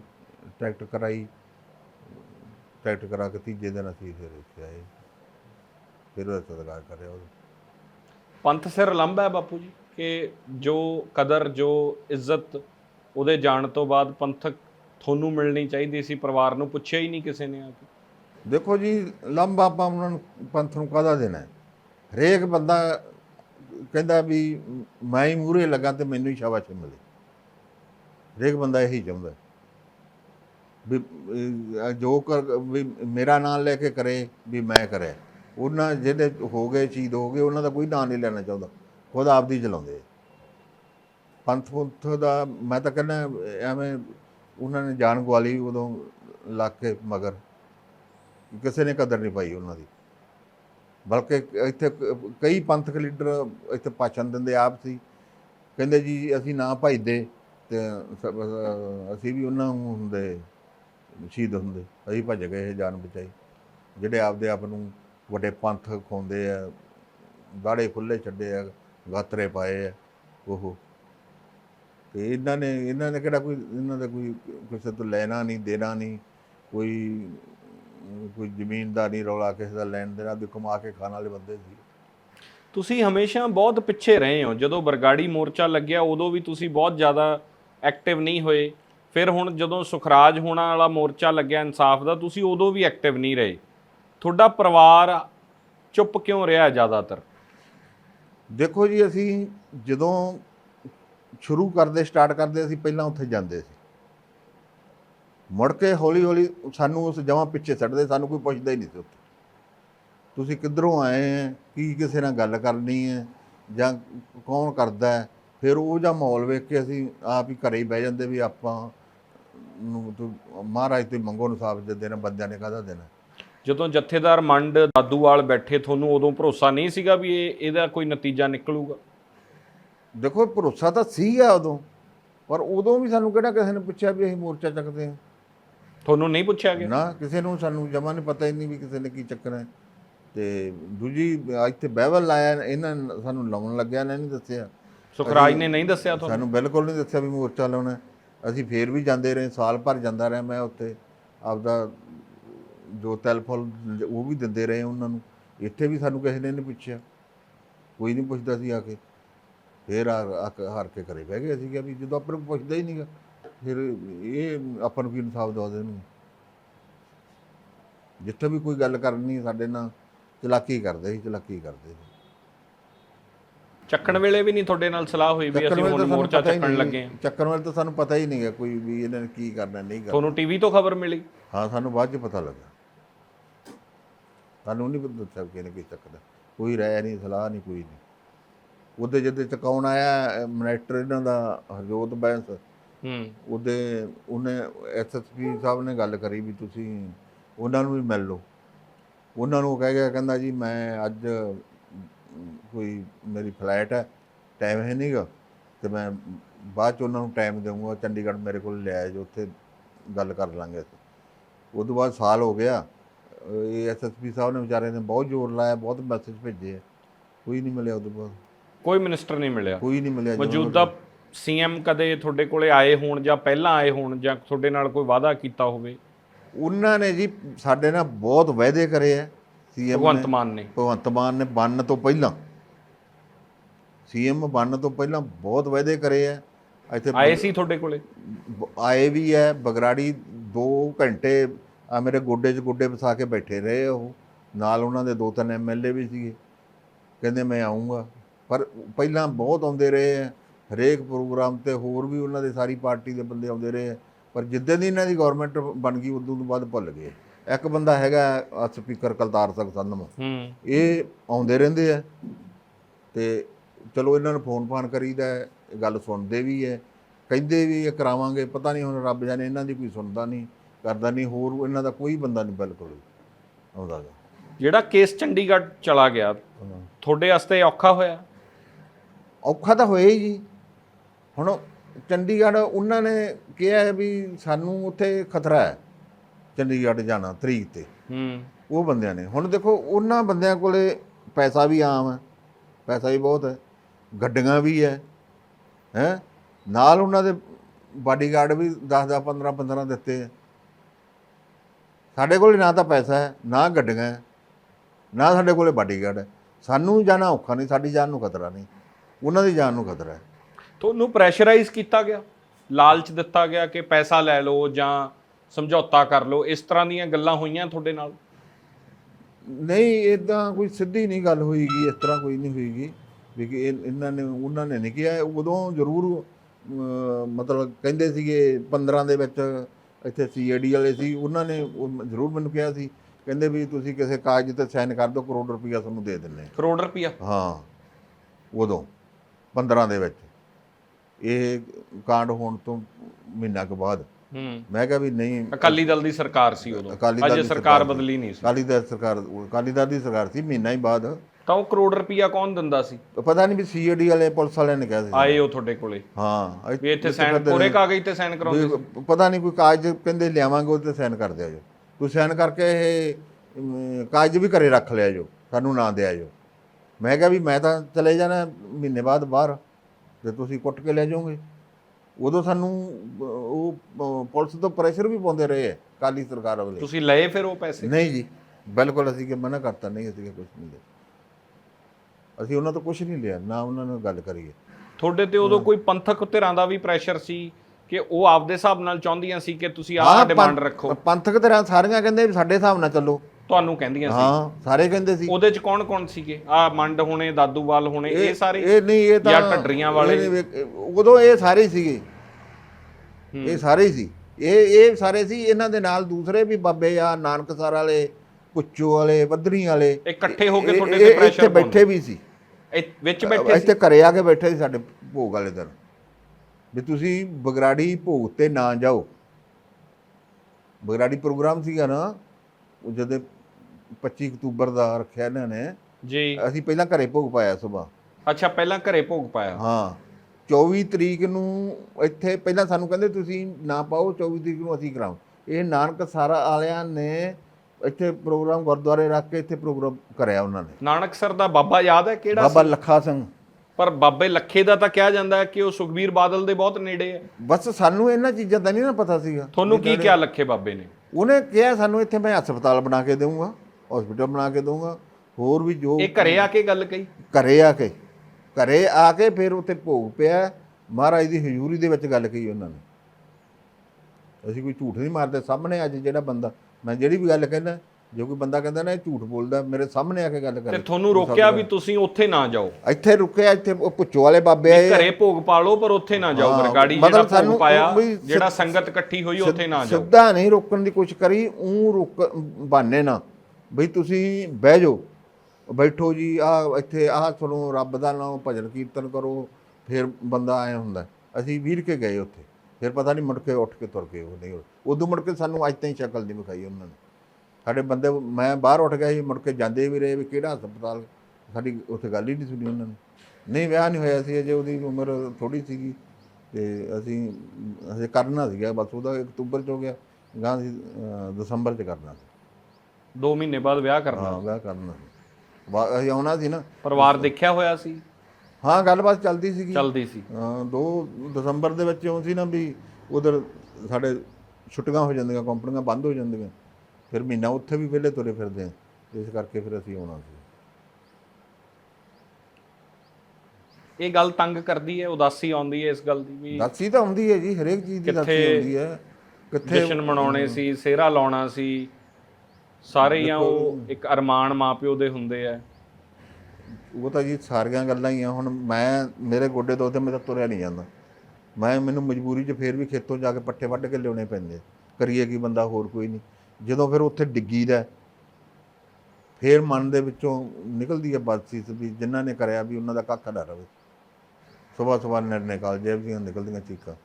ਟਰੈਕਟ ਕਰਾਈ। ਟਰੈਕਟ ਕਰਾ ਕੇ ਤੀਜੇ ਦਿਨ ਅਸੀਂ ਫਿਰ ਇੱਥੇ ਆਏ। ਫਿਰ ਉਹ ਸਤਿਕਾਰ ਕਰਿਆ ਉਹ ਪੰਥ ਸਿਰ ਲੰਬਾ ਹੈ ਬਾਪੂ ਜੀ। ਕਿ ਜੋ ਕਦਰ, ਜੋ ਇੱਜ਼ਤ ਉਹਦੇ ਜਾਣ ਤੋਂ ਬਾਅਦ ਪੰਥਕ ਤੁਹਾਨੂੰ ਮਿਲਣੀ ਚਾਹੀਦੀ ਸੀ, ਪਰਿਵਾਰ ਨੂੰ ਪੁੱਛਿਆ ਹੀ ਨਹੀਂ ਕਿਸੇ ਨੇ ਆ ਕੇ। ਦੇਖੋ ਜੀ, ਲੰਬਾ ਆਪਾਂ ਉਹਨਾਂ ਨੂੰ ਪੰਥ ਨੂੰ ਕਾਹਦਾ ਦੇਣਾ ਹੈ? ਹਰੇਕ ਬੰਦਾ ਕਹਿੰਦਾ ਵੀ ਮੈਂ ਹੀ ਮੂਰੇ ਲੱਗਾ ਤੇ ਮੈਨੂੰ ਹੀ ਸ਼ਾਬਾਸ਼ ਮਿਲੇ। ਹਰੇਕ ਬੰਦਾ ਇਹੀ ਚਾਹੁੰਦਾ ਵੀ ਜੋ ਕਰ, ਵੀ ਮੇਰਾ ਨਾਮ ਲੈ ਕੇ ਕਰੇ, ਵੀ ਮੈਂ ਕਰੇ ਉਹਨਾਂ ਜਿਹੜੇ ਹੋ ਗਏ, ਸ਼ਹੀਦ ਹੋ ਗਏ, ਉਹਨਾਂ ਦਾ ਕੋਈ ਨਾਂ ਨਹੀਂ ਲੈਣਾ ਚਾਹੁੰਦਾ। ਖੁਦ ਆਪਦੀ ਜਲਾਉਂਦੇ ਪੰਥ ਪੰਥ ਦਾ ਮੈਂ ਤਾਂ ਕਹਿੰਦਾ ਐਵੇਂ ਉਹਨਾਂ ਨੇ ਜਾਨ ਗਵਾ ਉਦੋਂ ਲੱਗ ਕੇ ਮਗਰ ਕਿਸੇ ਨੇ ਕਦਰ ਨਹੀਂ ਪਾਈ ਉਹਨਾਂ ਦੀ। ਬਲਕਿ ਇੱਥੇ ਕ- ਕਈ ਪੰਥਕ ਲੀਡਰ ਇੱਥੇ ਭਾਸ਼ਣ ਦਿੰਦੇ ਆਪ ਸੀ। ਕਹਿੰਦੇ ਜੀ ਅਸੀਂ ਨਾ ਭਜਦੇ ਤੇ ਅਸੀਂ ਵੀ ਉਹਨਾਂ ਨੂੰ ਹੁੰਦੇ, ਸ਼ਹੀਦ ਹੁੰਦੇ। ਅਸੀਂ ਭੱਜ ਗਏ ਜਾਨ ਬਚਾਈ। ਜਿਹੜੇ ਆਪਦੇ ਆਪ ਨੂੰ ਵੱਡੇ ਪੰਥ ਖਾਉਂਦੇ ਆ, ਦਾੜੇ ਖੁੱਲੇ ਛੱਡੇ ਆ ਗਾਤਰੇ ਪਾਏ ਆ, ਉਹ। ਤੇ ਇਹਨਾਂ ਨੇ ਇਹਨਾਂ ਨੇ ਕਿਹੜਾ ਕੋਈ, ਇਹਨਾਂ ਦਾ ਕੋਈ ਕਿਸੇ ਤੋਂ ਲੈਣਾ ਨਹੀਂ, ਦੇਣਾ ਨਹੀਂ, ਕੋਈ ਕੋਈ ਜ਼ਮੀਨ ਦਾ ਨਹੀਂ ਰੌਲਾ ਕਿਸੇ ਦਾ ਲੈਣ ਦੇਣਾ ਵੀ ਕਮਾ ਕੇ ਖਾਣ ਵਾਲੇ ਬੰਦੇ ਸੀ। ਤੁਸੀਂ ਹਮੇਸ਼ਾ ਬਹੁਤ ਪਿੱਛੇ ਰਹੇ ਹੋ। ਜਦੋਂ ਬਰਗਾੜੀ ਮੋਰਚਾ ਲੱਗਿਆ, ਉਦੋਂ ਵੀ ਤੁਸੀਂ ਬਹੁਤ ਜ਼ਿਆਦਾ ਐਕਟਿਵ ਨਹੀਂ ਹੋਏ। ਫਿਰ ਹੁਣ ਜਦੋਂ ਸੁਖਰਾਜ ਹੋਣਾ ਵਾਲਾ ਮੋਰਚਾ ਲੱਗਿਆ ਇਨਸਾਫ ਦਾ, ਤੁਸੀਂ ਉਦੋਂ ਵੀ ਐਕਟਿਵ ਨਹੀਂ ਰਹੇ। ਤੁਹਾਡਾ ਪਰਿਵਾਰ ਚੁੱਪ ਕਿਉਂ ਰਿਹਾ ਜ਼ਿਆਦਾਤਰ? ਦੇਖੋ ਜੀ, ਅਸੀਂ ਜਦੋਂ ਸ਼ੁਰੂ ਕਰਦੇ ਸਟਾਰਟ ਕਰਦੇ, ਅਸੀਂ ਪਹਿਲਾਂ ਉੱਥੇ ਜਾਂਦੇ ਸੀ। ਮੁੜ ਕੇ ਹੌਲੀ ਹੌਲੀ ਸਾਨੂੰ ਉਸ ਜਮਾਂ ਪਿੱਛੇ ਛੱਡਦੇ, ਸਾਨੂੰ ਕੋਈ ਪੁੱਛਦਾ ਹੀ ਨਹੀਂ ਸੀ ਉੱਥੇ। ਤੁਸੀਂ ਕਿੱਧਰੋਂ ਆਏ ਹੈ ਕੀ ਕਿਸੇ ਨਾਲ ਗੱਲ ਕਰਨੀ ਹੈ ਜਾਂ ਕੌਣ ਕਰਦਾ ਹੈ ਫਿਰ ਉਹ ਜਾਂ ਮਾਹੌਲ ਵੇਖ ਕੇ ਅਸੀਂ ਆਪ ਹੀ ਘਰੇ ਹੀ ਬਹਿ ਜਾਂਦੇ ਵੀ ਆਪਾਂ ਨੂੰ ਤੂੰ ਮਹਾਰਾਜ ਤੋਂ ਹੀ ਮੰਗੋ ਇਨਸਾਫ ਦੇ ਦੇਣਾ ਬੰਦਿਆਂ ਨੇ ਕਾਹਦਾ ਦੇਣਾ। ਜਦੋਂ ਜਥੇਦਾਰ ਮੰਡ ਦਾਦੂਵਾਲ ਬੈਠੇ ਤੁਹਾਨੂੰ ਉਦੋਂ ਭਰੋਸਾ ਨਹੀਂ ਸੀਗਾ ਵੀ ਇਹ ਇਹਦਾ ਕੋਈ ਨਤੀਜਾ ਨਿਕਲੂਗਾ? ਦੇਖੋ ਭਰੋਸਾ ਤਾਂ ਸੀ ਆ ਉਦੋਂ ਪਰ ਉਦੋਂ ਵੀ ਸਾਨੂੰ ਕਿਹੜਾ ਕਿਸੇ ਨੇ ਪੁੱਛਿਆ ਵੀ ਅਸੀਂ ਮੋਰਚਾ ਚੱਕਦੇ ਹਾਂ? ਤੁਹਾਨੂੰ ਨਹੀਂ ਪੁੱਛਿਆ ਗਿਆ? ਨਾ ਕਿਸੇ ਨੂੰ ਸਾਨੂੰ ਜਮਾ ਨਹੀਂ ਪਤਾ ਹੀ ਨਹੀਂ ਵੀ ਕਿਸੇ ਨੇ ਕੀ ਚੱਕਰ ਹੈ। ਤੇ ਦੂਜੀ ਇੱਥੇ ਬਹਿਬਲ ਲਾਇਆ ਇਹਨਾਂ ਨੇ ਸਾਨੂੰ ਲਾਉਣ ਲੱਗਿਆ ਨੇ ਨਹੀਂ ਦੱਸਿਆ। ਸੁਖਰਾਜ ਨੇ ਨਹੀਂ ਦੱਸਿਆ ਤੁਹਾਨੂੰ? ਸਾਨੂੰ ਬਿਲਕੁਲ ਨਹੀਂ ਦੱਸਿਆ ਵੀ ਮੋਰਚਾ ਲਾਉਣਾ। ਅਸੀਂ ਫੇਰ ਵੀ ਜਾਂਦੇ ਰਹੇ ਸਾਲ ਭਰ ਜਾਂਦਾ ਰਿਹਾ ਮੈਂ ਉੱਥੇ ਆਪਦਾ ਜੋ ਤੈਲਫਲ ਉਹ ਵੀ ਦਿੰਦੇ ਰਹੇ ਉਹਨਾਂ ਨੂੰ। ਇੱਥੇ ਵੀ ਸਾਨੂੰ ਕਿਸੇ ਨੇ ਨਹੀਂ ਪੁੱਛਿਆ। ਕੋਈ ਨਹੀਂ ਪੁੱਛਦਾ ਸੀ ਆ ਕੇ। ਫੇਰ ਕੇ ਹਾਰ ਕੇ ਘਰੇ ਬਹਿ ਗਏ ਅਸੀਂ ਕਿਹਾ ਵੀ ਜਦੋਂ ਆਪਾਂ ਨੂੰ ਪੁੱਛਦਾ ਹੀ ਨਹੀਂਗਾ ਫਿਰ ਇਹ ਆਪਾਂ ਨੂੰ ਕੀ ਇਨਸਾਫ ਦਵਾ ਦੇਣਗੇ? ਜਿੱਥੇ ਵੀ ਕੋਈ ਗੱਲ ਕਰਨੀ ਸਾਡੇ ਨਾਲ ਚਲਾਕੀ ਕਰਦੇ ਸੀ ਚਲਾਕੀ ਕਰਦੇ ਸੀ। ਚੱਕਣ ਵੇਲੇ ਵੀ ਨਹੀਂ ਤੁਹਾਡੇ ਨਾਲ ਸਲਾਹ ਹੋਈ ਵੀ ਅਸੀਂ ਹੁਣ ਮੋਰਚਾ ਚੱਕਣ ਲੱਗੇ ਹਾਂ। ਚੱਕਰ ਵੇਲੇ ਤਾਂ ਸਾਨੂੰ ਪਤਾ ਹੀ ਨਹੀਂ ਕੋਈ ਵੀ ਇਹਨਾਂ ਨੇ ਕੀ ਕਰਨਾ ਨਹੀਂ ਕਰਨਾ। ਤੁਹਾਨੂੰ ਟੀਵੀ ਤੋਂ ਖਬਰ ਮਿਲੀ? ਹਾਂ ਸਾਨੂੰ ਬਾਅਦ ਚ ਪਤਾ ਲੱਗਾ। ਸਾਨੂੰ ਨਹੀਂ ਪਤਾ ਦੱਸਿਆ ਕਿ ਇਹਨੇ ਕੀ ਚੱਕਦਾ। ਕੋਈ ਰਾਇ ਨਹੀਂ ਸਲਾਹ ਨਹੀਂ ਕੋਈ ਨਹੀਂ ਉਹਦੇ ਜਦੋਂ ਚਕਾਉਣ ਆਇਆ ਮਨੈਕਟਰ ਇਹਨਾਂ ਦਾ ਹਰਜੋਤ ਬੈਂਸ। ਹੂੰ। ਉਹਦੇ ਉਹਨੇ ਐਸਐਸਪੀ ਸਾਹਿਬ ਨੇ ਗੱਲ ਕਰੀ ਵੀ ਤੁਸੀਂ ਉਹਨਾਂ ਨੂੰ ਵੀ ਮਿਲ ਲਓ। ਉਹਨਾਂ ਨੂੰ ਕਹਿ ਗਿਆ ਕਹਿੰਦਾ ਜੀ ਮੈਂ ਅੱਜ ਕੋਈ ਮੇਰੀ ਫਲਾਈਟ ਹੈ ਟਾਈਮ ਹੈ ਨਹੀਂਗਾ ਤੇ ਮੈਂ ਬਾਅਦ ਚ ਉਹਨਾਂ ਨੂੰ ਟਾਈਮ ਦੇਵਾਂਗਾ ਚੰਡੀਗੜ੍ਹ ਮੇਰੇ ਕੋਲ ਲੈ ਆਇਓ ਉੱਥੇ ਗੱਲ ਕਰ ਲਾਂਗੇ ਅਸੀਂ। ਉਹ ਤੋਂ ਬਾਅਦ ਸਾਲ ਹੋ ਗਿਆ ਐਸਐਸਪੀ ਸਾਹਿਬ ਨੇ ਵਿਚਾਰੇ ਨੇ ਬਹੁਤ ਜ਼ੋਰ ਲਾਇਆ ਬਹੁਤ ਮੈਸੇਜ ਭੇਜੇ ਆ। ਕੋਈ ਨਹੀਂ ਮਿਲਿਆ ਤੋਂ ਬਾਅਦ ਕੋਈ ਮਿਨਿਸਟਰ ਨਹੀਂ ਮਿਲਿਆ। ਕੋਈ ਨਹੀਂ ਮਿਲਿਆ ਜਦੋਂ ਮੌਜੂਦਾ ਸੀਐਮ ਕਦੇ ਤੁਹਾਡੇ ਕੋਲੇ ਆਏ ਹੋਣ ਜਾਂ ਪਹਿਲਾਂ ਆਏ ਹੋਣ ਜਾਂ ਤੁਹਾਡੇ ਨਾਲ ਕੋਈ ਵਾਅਦਾ ਕੀਤਾ ਹੋਵੇ? ਉਹਨਾਂ ਨੇ ਜੀ ਸਾਡੇ ਨਾਲ ਬਹੁਤ ਵਾਅਦੇ ਕਰੇ ਆ। ਸੀਐਮ ਭਗਵੰਤ ਮਾਨ ਨੇ। ਭਗਵੰਤ ਮਾਨ ਨੇ ਬੰਨ ਤੋਂ ਪਹਿਲਾਂ। ਸੀਐਮ ਬੰਨ ਤੋਂ ਪਹਿਲਾਂ ਬਹੁਤ ਵਾਅਦੇ ਕਰੇ ਆ। ਇੱਥੇ ਆਏ ਸੀ ਤੁਹਾਡੇ ਕੋਲੇ? ਆਏ ਵੀ ਹੈ ਬਗਰਾੜੀ 2 ਘੰਟੇ ਆ ਮੇਰੇ ਗੋਡੇ 'ਚ ਗੋਡੇ ਵਸਾ ਕੇ ਬੈਠੇ ਰਹੇ ਉਹ। ਨਾਲ ਉਹਨਾਂ ਦੇ ਦੋ ਤਿੰਨ ਐਮਐਲਏ ਵੀ ਸੀਗੇ। ਕਹਿੰਦੇ ਮੈਂ ਆਉਂਗਾ ਪਰ ਪਹਿਲਾਂ ਬਹੁਤ ਆਉਂਦੇ ਰਹੇ ਆ। ਹਰੇਕ ਪ੍ਰੋਗਰਾਮ ਤੇ ਹੋਰ ਵੀ ਉਹਨਾਂ ਦੇ ਸਾਰੀ ਪਾਰਟੀ ਦੇ ਬੰਦੇ ਆਉਂਦੇ ਰਹੇ ਪਰ ਜਿੱਦਾਂ ਦੀ ਇਹਨਾਂ ਦੀ ਗਵਰਨਮੈਂਟ ਬਣ ਗਈ ਉਦੋਂ ਤੋਂ ਬਾਅਦ ਭੁੱਲ ਗਏ। ਇੱਕ ਬੰਦਾ ਹੈਗਾ ਸਪੀਕਰ ਕਲਤਾਰ ਸਿੰਘ ਸੰਧਮ। ਹੂੰ। ਇਹ ਆਉਂਦੇ ਰਹਿੰਦੇ ਆ। ਤੇ ਚਲੋ ਇਹਨਾਂ ਨੂੰ ਫੋਨ ਫਾਨ ਕਰੀਦਾ ਗੱਲ ਸੁਣਦੇ ਵੀ ਹੈ। ਕਹਿੰਦੇ ਵੀ ਇਹ ਕਰਾਵਾਂਗੇ। ਪਤਾ ਨਹੀਂ ਹੁਣ ਰੱਬ ਜਾਣੇ ਇਹਨਾਂ ਦੀ ਕੋਈ ਸੁਣਦਾ ਨਹੀਂ। ਕਰਦਾ ਨਹੀਂ ਹੋਰ ਇਹਨਾਂ ਦਾ ਕੋਈ ਬੰਦਾ ਨਹੀਂ ਬਿਲਕੁਲ ਆਉਂਦਾ ਗਾ। ਜਿਹੜਾ ਕੇਸ ਚੰਡੀਗੜ੍ਹ ਚਲਾ ਗਿਆ। ਤੁਹਾਡੇ ਵਾਸਤੇ ਔਖਾ ਹੋਇਆ? ਔਖਾ ਤਾਂ ਹੋਇਆ ਹੀ ਜੀ। ਹੁਣ ਚੰਡੀਗੜ੍ਹ ਉਹਨਾਂ ਨੇ ਕਿਹਾ ਹੈ ਵੀ ਸਾਨੂੰ ਉੱਥੇ ਖਤਰਾ ਹੈ ਚੰਡੀਗੜ੍ਹ ਜਾਣਾ ਤਰੀਕ ਤੇ। ਹੂੰ। ਉਹ ਬੰਦਿਆਂ ਨੇ। ਹੁਣ ਦੇਖੋ ਉਹਨਾਂ ਬੰਦਿਆਂ ਕੋਲੇ ਪੈਸਾ ਵੀ ਆਮ ਹੈ ਪੈਸਾ ਵੀ ਬਹੁਤ ਹੈ ਗੱਡੀਆਂ ਵੀ ਹੈ ਹੈ। ਨਾਲ ਉਹਨਾਂ ਦੇ ਬਾਡੀਗਾਰਡ ਵੀ 10 10 15 15 ਦਿੱਤੇ ਸਾਡੇ ਕੋਲ ਨਾ ਤਾਂ ਪੈਸਾ ਹੈ ਨਾ ਗੱਡੀਆਂ ਹੈ ਨਾ ਸਾਡੇ ਕੋਲੇ ਬਾਡੀਗਾਰਡ ਹੈ। ਸਾਨੂੰ ਜਾਣਾ ਔਖਾ ਨਹੀਂ ਸਾਡੀ ਜਾਨ ਨੂੰ ਖਤਰਾ ਨਹੀਂ। ਉਹਨਾਂ ਦੀ ਜਾਨ ਨੂੰ ਖਤਰਾ ਹੈ। ਤੁਹਾਨੂੰ ਪ੍ਰੈਸ਼ਰਾਈਜ਼ ਕੀਤਾ ਗਿਆ? ਲਾਲਚ ਦਿੱਤਾ ਗਿਆ ਕਿ ਪੈਸਾ ਲੈ ਲਓ ਜਾਂ ਸਮਝੌਤਾ ਕਰ ਲਓ? ਇਸ ਤਰ੍ਹਾਂ ਦੀਆਂ ਗੱਲਾਂ ਹੋਈਆਂ ਤੁਹਾਡੇ ਨਾਲ? ਨਹੀਂ ਇਦਾਂ ਕੋਈ ਸਿੱਧੀ ਨਹੀਂ ਗੱਲ ਹੋਈਗੀ ਇਸ ਤਰ੍ਹਾਂ ਕੋਈ ਨਹੀਂ ਹੋਈਗੀ। ਵੀ ਕਿ ਇਹ- ਇਹਨਾਂ ਨੇ ਉਹਨਾਂ ਨੇ ਨਹੀਂ ਕਿਹਾ। ਉਦੋਂ ਜ਼ਰੂਰ ਮਤਲਬ ਕਹਿੰਦੇ ਸੀਗੇ 15 ਦੇ ਵਿੱਚ ਇੱਥੇ ਸੀਆਈਡੀ ਵਾਲੇ ਸੀ ਉਹਨਾਂ ਨੇ ਜ਼ਰੂਰ ਮੈਨੂੰ ਕਿਹਾ ਸੀ ਕਹਿੰਦੇ ਵੀ ਤੁਸੀਂ ਕਿਸੇ ਕਾਗਜ਼ ਤੇ ਸਾਈਨ ਕਰ ਦਿਓ ਕਰੋੜ ਰੁਪਈਆ ਤੁਹਾਨੂੰ ਦੇ ਦਿੰਨੇ। ਕਰੋੜ ਰੁਪਇਆ ਹਾਂ ਉਦੋਂ 15 ਦੇ ਵਿੱਚ। ਇਹ ਕਾਂਡ ਹੋਣ ਤੋਂ ਮਹੀਨਾ ਕੁ ਬਾਅਦ। ਹੂੰ। ਮੈਂ ਕਿਹਾ ਵੀ ਨਹੀਂ। ਅਕਾਲੀ ਦਲ ਦੀ ਸਰਕਾਰ ਸੀ ਉਦੋਂ। ਅਕਾਲੀ ਦਲ ਅਜੇ ਦੀ ਸਰਕਾਰ ਸਰਕਾਰ ਬਦਲੀ ਨਹੀਂ ਸੀ। ਅਕਾਲੀ ਦਲ ਸਰਕਾਰ ਅਕਾਲੀ ਦਲ ਦੀ ਸਰਕਾਰ ਸੀ ਮਹੀਨਾ ਹੀ ਬਾਅਦ। ਤਾਂ ਉਹ ਕਰੋੜ ਰੁਪਈਆ ਕੌਣ ਦਿੰਦਾ ਸੀ? ਪਤਾ ਨਹੀਂ ਵੀ ਸੀਆਈਡੀ ਵਾਲੇ ਪੁਲਿਸ ਵਾਲਿਆਂ ਨੇ ਕਿਹਾ ਸੀ। ਆਏ ਉਹ ਤੁਹਾਡੇ ਕੋਲੇ? ਹਾਂ ਵੀ ਇੱਥੇ ਸਾਈਨ ਕੋਰੇ ਕਾਗਜ਼ ਤੇ ਸਾਈਨ ਕਰਾਉਂਦੇ ਪਤਾ ਨਹੀਂ ਕੋਈ ਕਾਗਜ਼ ਕਹਿੰਦੇ ਲਿਆਵਾਂਗੇ ਉਹ ਤੇ ਸਾਈਨ ਕਰ ਦਿਆ ਜੋ। ਤੁਸੀਂ ਸਾਈਨ ਕਰਕੇ ਇਹ ਕਾਗਜ਼ ਵੀ ਘਰੇ ਰੱਖ ਲਿਆ ਜੋ ਸਾਨੂੰ ਨਾ ਦਿਆ ਜੋ। ਮੈਂ ਕਿਹਾ ਵੀ ਮੈਂ ਤਾਂ ਚਲੇ ਜਾਣਾ ਮਹੀਨੇ ਬਾਅਦ ਬਾਹਰ ਤੇ ਤੁਸੀਂ ਕੁੱਟ ਕੇ ਲੈ ਜਾਓਗੇ। ਉਦੋਂ ਸਾਨੂੰ ਉਹ ਪੁਲਿਸ ਤੋਂ ਪ੍ਰੈਸ਼ਰ ਵੀ ਪਾਉਂਦੇ ਰਹੇ ਕਾਲੀ ਸਰਕਾਰ ਵਾਲੇ। ਤੁਸੀਂ ਲਏ ਫਿਰ ਉਹ ਪੈਸੇ? ਨਹੀਂ ਜੀ ਬਿਲਕੁਲ ਅਸੀਂ ਕਿ ਮਨਾ ਕਰਤਾ ਨਹੀਂ ਅਸੀਂ ਕੁਝ ਨਹੀਂ। ਲਿਆ ਅਸੀਂ ਉਹਨਾਂ ਤੋਂ ਕੁਝ ਨਹੀਂ ਲਿਆ ਨਾ ਉਹਨਾਂ ਨਾਲ ਗੱਲ ਕਰੀਏ। ਤੁਹਾਡੇ ਤੇ ਉਦੋਂ ਕੋਈ ਪੰਥਕ ਧਿਰਾਂ ਦਾ ਵੀ ਪ੍ਰੈਸ਼ਰ ਸੀ ਕਿ ਉਹ ਆਪਦੇ ਹਿਸਾਬ ਨਾਲ ਚਾਹੁੰਦੀਆਂ ਸੀ ਕਿ ਤੁਸੀਂ ਆਹ ਡਿਮਾਂਡ ਰੱਖੋ? ਪੰਥਕ ਤਰ੍ਹਾਂ ਸਾਰੀਆਂ ਕਹਿੰਦੇ ਵੀ ਸਾਡੇ ਹਿਸਾਬ ਨਾਲ ਚੱਲੋ। ਤੁਹਾਨੂੰ ਕਹਿੰਦੀਆਂ ਸੀ। ਹਾਂ ਸਾਰੇ ਕਹਿੰਦੇ ਸੀ। ਉਹਦੇ ਚ ਕੌਣ ਕੌਣ ਸੀਗੇ? ਆ ਮੰਡ ਹੋਣੇ ਦਾਦੂਵਾਲ ਹੋਣੇ ਇਹ ਸਾਰੇ? ਇਹ ਨਹੀਂ ਇਹ ਤਾਂ ਜਾਂ ਢੱਡਰੀਆਂ ਵਾਲੇ? ਉਦੋਂ ਇਹ ਸਾਰੇ ਸੀਗੇ। ਇਹ ਸਾਰੇ ਸੀ। ਇਹ ਇਹ ਸਾਰੇ ਸੀ ਇਹਨਾਂ ਦੇ ਨਾਲ ਦੂਸਰੇ ਵੀ ਬਾਬੇ ਆ ਨਾਨਕਸਰ ਵਾਲੇ ਕੁੱਚੋ ਵਾਲੇ ਬੱਦਰੀ ਵਾਲੇ। ਇਕੱਠੇ ਹੋ ਕੇ ਤੁਹਾਡੇ ਤੇ ਪ੍ਰੈਸ਼ਰ ਬੈਠੇ ਵੀ ਸੀ। ਇਹ ਵਿੱਚ ਬੈਠੇ ਸੀ। ਇੱਥੇ ਘਰੇ ਆ ਕੇ ਬੈਠੇ ਸੀ ਸਾਡੇ ਭੋਗ ਵਾਲੇ ਦਿਨ। ਵੀ ਤੁਸੀਂ ਬਗਰਾੜੀ ਭੋਗ ਤੇ ਨਾ ਜਾਓ। ਬਗਰਾੜੀ ਪ੍ਰੋਗਰਾਮ ਸੀਗਾ ਨਾ ਉਹ ਜਦੋਂ 25 ਅਕਤੂਬਰ ਦਾ ਰੱਖਿਆ ਇਹਨਾਂ ਨੇ ਜੀ। ਅਸੀਂ ਪਹਿਲਾਂ ਘਰੇ ਭੋਗ ਪਾਇਆ ਸਵੇਰ। ਅੱਛਾ ਪਹਿਲਾਂ ਘਰੇ ਭੋਗ ਪਾਇਆ। ਹਾਂ 24 ਤਰੀਕ ਨੂੰ ਇੱਥੇ ਪਹਿਲਾਂ ਸਾਨੂੰ ਕਹਿੰਦੇ ਤੁਸੀਂ ਨਾ ਪਾਓ 24 ਤਰੀਕ ਨੂੰ ਅਸੀਂ ਕਰਾਉ ਇਹ ਨਾਨਕ ਸਾਰਾ ਵਾਲਿਆਂ ਨੇ ਇੱਥੇ ਪ੍ਰੋਗਰਾਮ ਗੁਰਦੁਆਰੇ ਰੱਖ ਕੇ ਇੱਥੇ ਪ੍ਰੋਗਰਾਮ ਕਰਿਆ ਉਹਨਾਂ ਨੇ। ਨਾਨਕ ਸਰ ਦਾ ਬਾਬਾ ਯਾਦ ਹੈ ਕਿਹੜਾ ਬਾਬਾ ਲੱਖਾ ਸਿੰਘ। ਪਰ ਬਾਬੇ ਲੱਖੇ ਦਾ ਤਾਂ ਕਿਹਾ ਜਾਂਦਾ ਕਿ ਉਹ ਸੁਖਬੀਰ ਬਾਦਲ ਦੇ ਬਹੁਤ ਨੇੜੇ ਹੈ। ਬਸ ਸਾਨੂੰ ਇਹਨਾਂ ਚੀਜ਼ਾਂ ਦਾ ਨਹੀਂ ਨਾ ਪਤਾ ਸੀਗਾ। ਤੁਹਾਨੂੰ ਕੀ ਕਿਹਾ ਲੱਖੇ ਬਾਬੇ ਨੇ? ਉਹਨੇ ਕਿਹਾ ਸਾਨੂੰ ਇੱਥੇ ਮੈਂ ਹਸਪਤਾਲ ਬਣਾ ਕੇ ਦੇਵਾਂਗਾ ਹਸਪੀਟਲ ਬਣਾ ਕੇ ਦਊਂਗਾ ਹੋਰ ਵੀ ਜੋ ਇਹ ਘਰੇ ਆ ਕੇ ਗੱਲ ਕਹੀ? ਘਰੇ ਆ ਕੇ ਘਰੇ ਆ ਕੇ ਫਿਰ ਉੱਥੇ ਭੋਗ ਪਿਆ। ਮਹਾਰਾਜ ਦੀ ਹਜ਼ੂਰੀ ਦੇ ਵਿੱਚ ਗੱਲ ਕਹੀ ਉਹਨਾਂ ਨੇ। ਅਸੀਂ ਕੋਈ ਝੂਠ ਨਹੀਂ ਮਾਰਦੇ ਸਾਹਮਣੇ ਅੱਜ ਜਿਹੜਾ ਬੰਦਾ ਮੈਂ ਜਿਹੜੀ ਵੀ ਗੱਲ ਕਹਿੰਦਾ ਜੇ ਕੋਈ ਬੰਦਾ ਕਹਿੰਦਾ ਨਾ ਇਹ ਝੂਠ ਬੋਲਦਾ ਮੇਰੇ ਸਾਹਮਣੇ ਆ ਕੇ ਗੱਲ ਤੇ ਕਰੇ ਤੁਹਾਨੂੰ ਰੋਕਿਆ ਵੀ ਤੁਸੀਂ ਉੱਥੇ ਨਾ ਜਾਓ। ਇੱਥੇ ਰੁਕਿਆ ਇੱਥੇ ਉਹ ਪੁੱਛੋ ਵਾਲੇ ਬਾਬੇ ਆਏ ਘਰੇ ਭੋਗ ਪਾ ਲਓ ਪਰ ਉੱਥੇ ਨਾ ਜਾਓ। ਬਰਗਾੜੀ ਜਿਹੜਾ ਭੋਗ ਪਾਇਆ ਜਿਹੜਾ ਸੰਗਤ ਇਕੱਠੀ ਹੋਈ ਉੱਥੇ ਨਾ ਜਾਓ। ਸਿੱਧਾ ਨਹੀਂ ਰੋਕਣ ਦੀ ਕੋਸ਼ਿਸ਼ ਕਰੀ ਉਹ ਰੋਕ ਬਹਾਨੇ ਨਾ ਬਈ ਤੁਸੀਂ ਬਹਿ ਜਾਓ ਬੈਠੋ ਜੀ ਆ ਇੱਥੇ ਆਹ ਸੁਣੋ ਰੱਬ ਦਾ ਨਾਮ ਭਜਨ ਕੀਰਤਨ ਕਰੋ ਫਿਰ ਬੰਦਾ ਆਇਆ ਹੁੰਦਾ। ਅਸੀਂ ਵੀਰ ਕੇ ਗਏ ਉੱਥੇ। ਫਿਰ ਪਤਾ ਨਹੀਂ ਮੁੜ ਕੇ ਉੱਠ ਕੇ ਤੁਰ ਗਏ ਉਹ ਨਹੀਂ ਉਦੋਂ ਮੁੜ ਕੇ ਸਾਨੂੰ ਅੱਜ ਤਾਈਂ ਸ਼ਕਲ ਨਹੀਂ ਵਿਖਾਈ ਉਹਨਾਂ ਨੇ। ਸਾਡੇ ਬੰਦੇ ਮੈਂ ਬਾਹਰ ਉੱਠ ਗਿਆ ਸੀ ਮੁੜ ਕੇ ਜਾਂਦੇ ਵੀ ਰਹੇ ਵੀ ਕਿਹੜਾ ਹਸਪਤਾਲ ਸਾਡੀ ਉੱਥੇ ਗੱਲ ਹੀ ਨਹੀਂ ਸੁਣੀ ਉਹਨਾਂ ਨੇ। ਨਹੀਂ ਵਿਆਹ ਨਹੀਂ ਹੋਇਆ ਸੀ ਅਜੇ ਉਹਦੀ ਉਮਰ ਥੋੜੀ ਸੀਗੀ ਤੇ ਅਸੀਂ ਹਜੇ ਕਰਨਾ ਸੀਗਾ ਬਸ ਉਹਦਾ ਅਕਤੂਬਰ ਚ ਹੋ ਗਿਆ ਗਾਂ ਸੀ ਦਸੰਬਰ ਚ ਕਰਨਾ ਸੀ। 2 ਮਹੀਨੇ ਬਾਅਦ ਵਿਆਹ ਕਰਨਾ ਹਾਂ ਵਿਆਹ ਕਰਨਾ ਸੀ। ਅਸੀਂ ਆਉਣਾ ਸੀ ਨਾ। ਪਰਿਵਾਰ ਦੇਖਿਆ ਹੋਇਆ ਸੀ? ਹਾਂ ਗੱਲਬਾਤ ਚੱਲਦੀ ਸੀਗੀ। ਚਲਦੀ ਸੀ। ਹਾਂ 2 ਦਸੰਬਰ ਦੇ ਵਿੱਚ ਉਹ ਸੀ ਨਾ ਵੀ ਉਧਰ ਸਾਡੇ ਛੁੱਟੀਆਂ ਹੋ ਜਾਂਦੀਆਂ ਕੰਪਨੀਆਂ ਬੰਦ ਹੋ ਜਾਂਦੀਆਂ ਫਿਰ ਮਹੀਨਾ ਉੱਥੇ ਵੀ ਵਿਹਲੇ ਤੁਰੇ ਫਿਰਦੇ ਆ ਇਸ ਕਰਕੇ ਫਿਰ ਅਸੀਂ ਆਉਣਾ ਸੀ। ਇਹ ਗੱਲ ਤੰਗ ਕਰਦੀ ਹੈ ਉਦਾਸੀ ਆਉਂਦੀ ਹੈ ਇਸ ਗੱਲ ਦੀ ਵੀ ਦਾਸੀ ਤਾਂ ਆਉਂਦੀ ਹੈ ਜੀ ਹਰੇਕ ਚੀਜ਼ ਦੀ ਦਾਸੀ ਕਿੱਥੇ- ਆਉਂਦੀ ਹੈ ਕਿੱਥੇ ਜਸ਼ਨ ਮਨਾਉਣੇ ਸੀ ਸਿਹਰਾ ਲਾਉਣਾ ਸੀ ਸਾਰੇ ਹੀ ਉਹ ਇੱਕ ਅਰਮਾਨ ਮਾਪਿਓ ਦੇ ਹੁੰਦੇ ਆ। ਉਹ ਤਾਂ ਜੀ ਸਾਰੀਆਂ ਗੱਲਾਂ ਹੀ ਆ, ਹੁਣ ਮੈਂ, ਮੇਰੇ ਗੋਡੇ ਤੋਂ ਤੇ ਮੇਰਾ ਤੁਰਿਆ ਨਹੀਂ ਜਾਂਦਾ। ਮੈਂ, ਮੈਨੂੰ ਮਜਬੂਰੀ 'ਚ ਫੇਰ ਵੀ ਖੇਤੋਂ ਜਾ ਕੇ ਪੱਠੇ ਵੱਢ ਕੇ ਲਿਆਉਣੇ ਪੈਂਦੇ ਕਰੀਏ ਕੀ ਬੰਦਾ, ਹੋਰ ਕੋਈ ਨਹੀਂ। ਜਦੋਂ ਫਿਰ ਉੱਥੇ ਡਿੱਗੀ ਦਾ, ਫੇਰ ਮਨ ਦੇ ਵਿੱਚੋਂ ਨਿਕਲਦੀ ਹੈ ਬਦਸੀਸ ਵੀ ਜਿਨ੍ਹਾਂ ਨੇ ਕਰਿਆ ਵੀ ਉਹਨਾਂ ਦਾ ਕੱਖ ਨਾ ਰਵੇ। ਸਵੇਰ ਸਵੇਰ ਨਿਰਣੇ ਕਾਲ ਜੇਬ ਦੀਆਂ ਨਿਕਲਦੀਆਂ ਚੀਕਾਂ।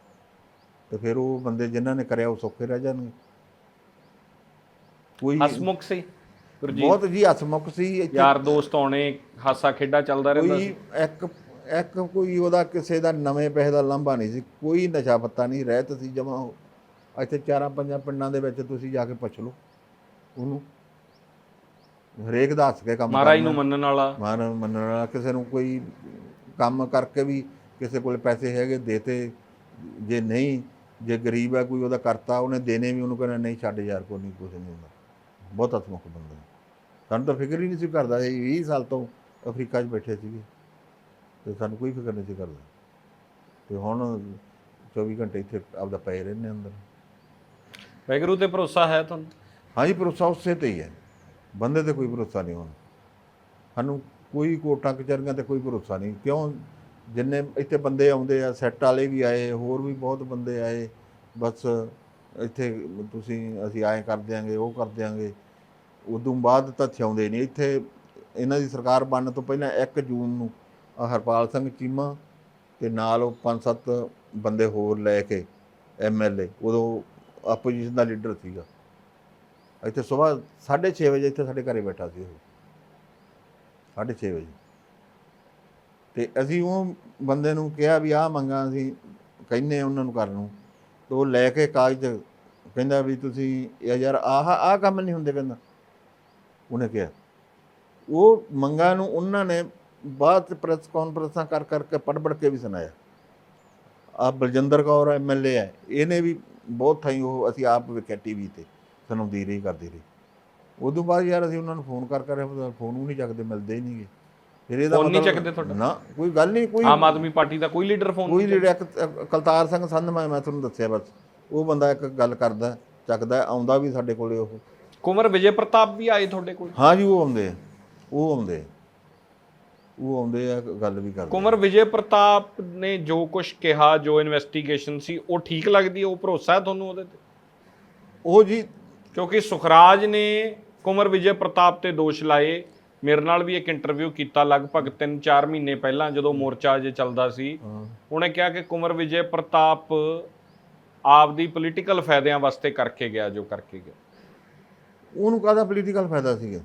ਤੇ ਫਿਰ ਉਹ ਬੰਦੇ ਜਿਨ੍ਹਾਂ ਨੇ ਕਰਿਆ ਉਹ ਸੌਖੇ ਰਹਿ ਜਾਣਗੇ। ਕੋਈ ਹਸਮੁਖ ਸੀ। ਗੁਰਜੀਤ? ਬਹੁਤ ਜੀ ਹਸਮੁਖ ਸੀ ਇੱਥੇ ਯਾਰ ਦੋਸਤ ਆਉਣੇ ਹਾਸਾ ਖੇਡਾ ਚੱਲਦਾ ਰਹਿੰਦਾ ਕੋਈ ਸੀ। ਇੱਕ ਇੱਕ ਕੋਈ ਉਹਦਾ ਕਿਸੇ ਦਾ ਨਵੇਂ ਪੈਸੇ ਦਾ ਲੰਬਾ ਨਹੀਂ ਸੀ ਕੋਈ ਨਸ਼ਾ ਪੱਤਾ ਨਹੀਂ ਰਹਿਤ ਸੀ ਜਮਾ ਇੱਥੇ ਚਾਰਾਂ ਪੰਜਾਂ ਪਿੰਡਾਂ ਦੇ ਵਿੱਚ ਤੁਸੀਂ ਜਾ ਕੇ ਪੁੱਛ ਲਓ ਉਹਨੂੰ। ਹਰੇਕ ਦਾ ਹੱਸ ਕੇ ਕੰਮ ਮਹਾਰਾਜ ਨੂੰ। ਮੰਨਣ ਵਾਲਾ। ਮਾਨ ਮੰਨਣ ਵਾਲਾ ਕਿਸੇ ਨੂੰ ਕੋਈ ਕੰਮ ਕਰਕੇ ਵੀ ਕਿਸੇ ਕੋਲ ਪੈਸੇ ਹੈਗੇ ਦੇਤੇ ਜੇ ਨਹੀਂ ਜੇ ਗਰੀਬ ਹੈ ਕੋਈ ਉਹਦਾ ਕਰਤਾ ਉਹਨੇ ਦੇਣੇ ਵੀ ਉਹਨੂੰ ਕਹਿੰਦਾ ਨਹੀਂ ਛੱਡ ਯਾਰ ਕੋਈ ਨਹੀਂ ਕੁਛ ਨਹੀਂ ਹੁੰਦਾ। ਬਹੁਤ ਹਸਮੁਖ ਬੰਦਾ। ਸਾਨੂੰ ਤਾਂ ਫਿਕਰ ਹੀ ਨਹੀਂ ਸੀ ਕਰਦਾ ਇਹ 20 ਸਾਲ ਤੋਂ ਅਫਰੀਕਾ 'ਚ ਬੈਠੇ ਸੀਗੇ। ਤੇ ਸਾਨੂੰ ਕੋਈ ਫਿਕਰ ਨਹੀਂ ਸੀ ਕਰਦਾ। ਤੇ ਹੁਣ 24 ਘੰਟੇ ਇੱਥੇ ਆਪਦਾ ਪਏ ਰਹਿੰਦੇ ਅੰਦਰ। ਵੈਗਰੂ ਤੇ ਭਰੋਸਾ ਹੈ ਤੁਹਾਨੂੰ? ਹਾਂਜੀ ਭਰੋਸਾ ਉਸੇ ਤੇ ਹੀ ਹੈ। ਬੰਦੇ ਤੇ ਕੋਈ ਭਰੋਸਾ ਨਹੀਂ ਹੁਣ। ਸਾਨੂੰ ਕੋਈ ਕੋਟਾਂ ਕਚਹਿਰੀਆਂ ਤੇ ਕੋਈ ਭਰੋਸਾ ਨਹੀਂ। ਕਿਉਂ? ਜਿੰਨੇ ਇੱਥੇ ਬੰਦੇ ਆਉਂਦੇ ਆ ਸੈੱਟ ਵਾਲੇ ਵੀ ਆਏ ਹੋਰ ਵੀ ਬਹੁਤ ਬੰਦੇ ਆਏ। ਬਸ ਇੱਥੇ ਤੁਸੀਂ ਅਸੀਂ ਆਏ ਕਰ ਦਿਆਂਗੇ ਉਹ ਕਰ ਦਿਆਂਗੇ। ਉਦੋਂ ਬਾਅਦ ਤਾਂ ਥਿਆਉਂਦੇ ਨਹੀਂ ਇੱਥੇ ਇਹਨਾਂ ਦੀ ਸਰਕਾਰ ਬਣਨ ਤੋਂ ਪਹਿਲਾਂ 1 ਜੂਨ ਨੂੰ ਹਰਪਾਲ ਸਿੰਘ ਚੀਮਾ ਤੇ ਨਾਲ ਉਹ ਪੰਜ ਸੱਤ ਬੰਦੇ ਹੋਰ ਲੈ ਕੇ ਐਮਐਲਏ ਉਦੋਂ ਆਪੋਜੀਸ਼ਨ ਦਾ ਲੀਡਰ ਸੀਗਾ। ਇੱਥੇ ਸਵੇਰ 6:30 ਵਜੇ ਇੱਥੇ ਸਾਡੇ ਘਰੇ ਬੈਠਾ ਸੀ ਉਹ। 6:30 ਵਜੇ। ਤੇ ਅਸੀਂ ਉਹ ਬੰਦੇ ਨੂੰ ਕਿਹਾ ਵੀ ਆਹ ਮੰਗਾਂ ਅਸੀਂ ਕਹਿੰਨੇ ਉਹਨਾਂ ਨੂੰ ਕਰਨ ਨੂੰ, ਤੇ ਉਹ ਲੈ ਕੇ ਕਾਗਜ਼ ਕਹਿੰਦਾ ਵੀ ਤੁਸੀਂ ਇਹ ਯਾਰ ਆਹ ਆਹ ਕੰਮ ਨਹੀਂ ਹੁੰਦੇ ਕਹਿੰਦਾ। ਉਹਨੇ ਕਿਹਾ। ਉਹ ਮੰਗਾਂ ਨੂੰ ਉਹਨਾਂ ਨੇ ਬਾਅਦ ਪ੍ਰੈਸ ਕਾਨਫਰੰਸਾਂ ਕਰ ਕਰਕੇ ਪੜ੍ਹ ਪੜ੍ਹ ਕੇ ਵੀ ਸੁਣਾਇਆ। ਆ ਬਲਜਿੰਦਰ ਕੌਰ ਐਮਐਲਏ ਹੈ ਇਹਨੇ ਵੀ ਬਹੁਤ ਥਾਈ ਉਹ ਅਸੀਂ ਆਪ ਵੇਖਿਆ ਟੀਵੀ ਤੇ ਸੁਣਾਉਂਦੀ ਰਹੀ ਕਰਦੀ ਰਹੀ। ਉਦੋਂ ਬਾਅਦ ਯਾਰ ਅਸੀਂ ਉਹਨਾਂ ਨੂੰ ਫੋਨ ਕਰ ਕਰ ਫੋਨ ਵੀ ਨਹੀਂ ਚੱਕਦੇ ਮਿਲਦੇ ਹੀ ਨਹੀਂਗੇ ਫਿਰ ਇਹਦਾ ਫੋਨ ਨਹੀਂ ਚੱਕਦੇ ਤੁਹਾਡਾ? ਨਾ ਕੋਈ ਗੱਲ ਨਹੀਂ ਕੋਈ ਆਮ ਆਦਮੀ ਪਾਰਟੀ ਦਾ ਕੋਈ ਲੀਡਰ ਫੋਨ ਕੋਈ ਅ- ਕਲਤਾਰ ਸਿੰਘ ਸੰਧ ਮੈਂ ਮੈਂ ਤੁਹਾਨੂੰ ਦੱਸਿਆ ਬਸ। ਉਹ ਬੰਦਾ ਇੱਕ ਗੱਲ ਕਰਦਾ ਚੱਕਦਾ ਆਉਂਦਾ ਵੀ ਸਾਡੇ ਕੋਲੇ ਉਹ। ਕੁਮਰ ਵਿਜੇ ਪ੍ਰਤਾਪ ਵੀ ਆਏ ਤੁਹਾਡੇ ਕੋਲ? ਹਾਂ ਜੀ ਉਹ ਆਉਂਦੇ ਆ, ਉਹ ਆਉਂਦੇ ਆ। ਉਹ ਆਉਂਦੇ ਆ ਗੱਲ ਵੀ ਕਰਦੇ। ਕੁਮਰ ਵਿਜੇ ਪ੍ਰਤਾਪ ਨੇ ਜੋ ਕੁਝ ਕਿਹਾ ਜੋ ਇਨਵੈਸਟੀਗੇਸ਼ਨ ਸੀ ਉਹ ਠੀਕ ਲੱਗਦੀ ਹੈ ਉਹ ਭਰੋਸਾ ਹੈ ਤੁਹਾਨੂੰ ਉਹਦੇ ਤੇ? ਉਹ ਜੀ ਕਿਉਂਕਿ ਸੁਖਰਾਜ ਨੇ ਕੁਮਰ ਵਿਜੇ ਪ੍ਰਤਾਪ ਤੇ ਦੋਸ਼ ਲਾਏ। ਮੇਰੇ ਨਾਲ ਵੀ ਇੱਕ ਇੰਟਰਵਿਊ ਕੀਤਾ ਲਗਭਗ 3-4 ਮਹੀਨੇ ਪਹਿਲਾਂ ਜਦੋਂ ਮੋਰਚਾ ਜੇ ਚੱਲਦਾ ਸੀ। ਉਹਨੇ ਕਿਹਾ ਕਿ ਕੁਮਰ ਵਿਜੇ ਪ੍ਰਤਾਪ ਆਪਦੀ ਪੋਲੀਟੀਕਲ ਫਾਇਦਿਆਂ ਵਾਸਤੇ ਕਰਕੇ ਗਿਆ ਜੋ ਕਰਕੇ ਗਿਆ। ਉਹਨੂੰ ਕਾਹਦਾ ਪੋਲੀਟੀਕਲ ਫਾਇਦਾ ਸੀਗਾ?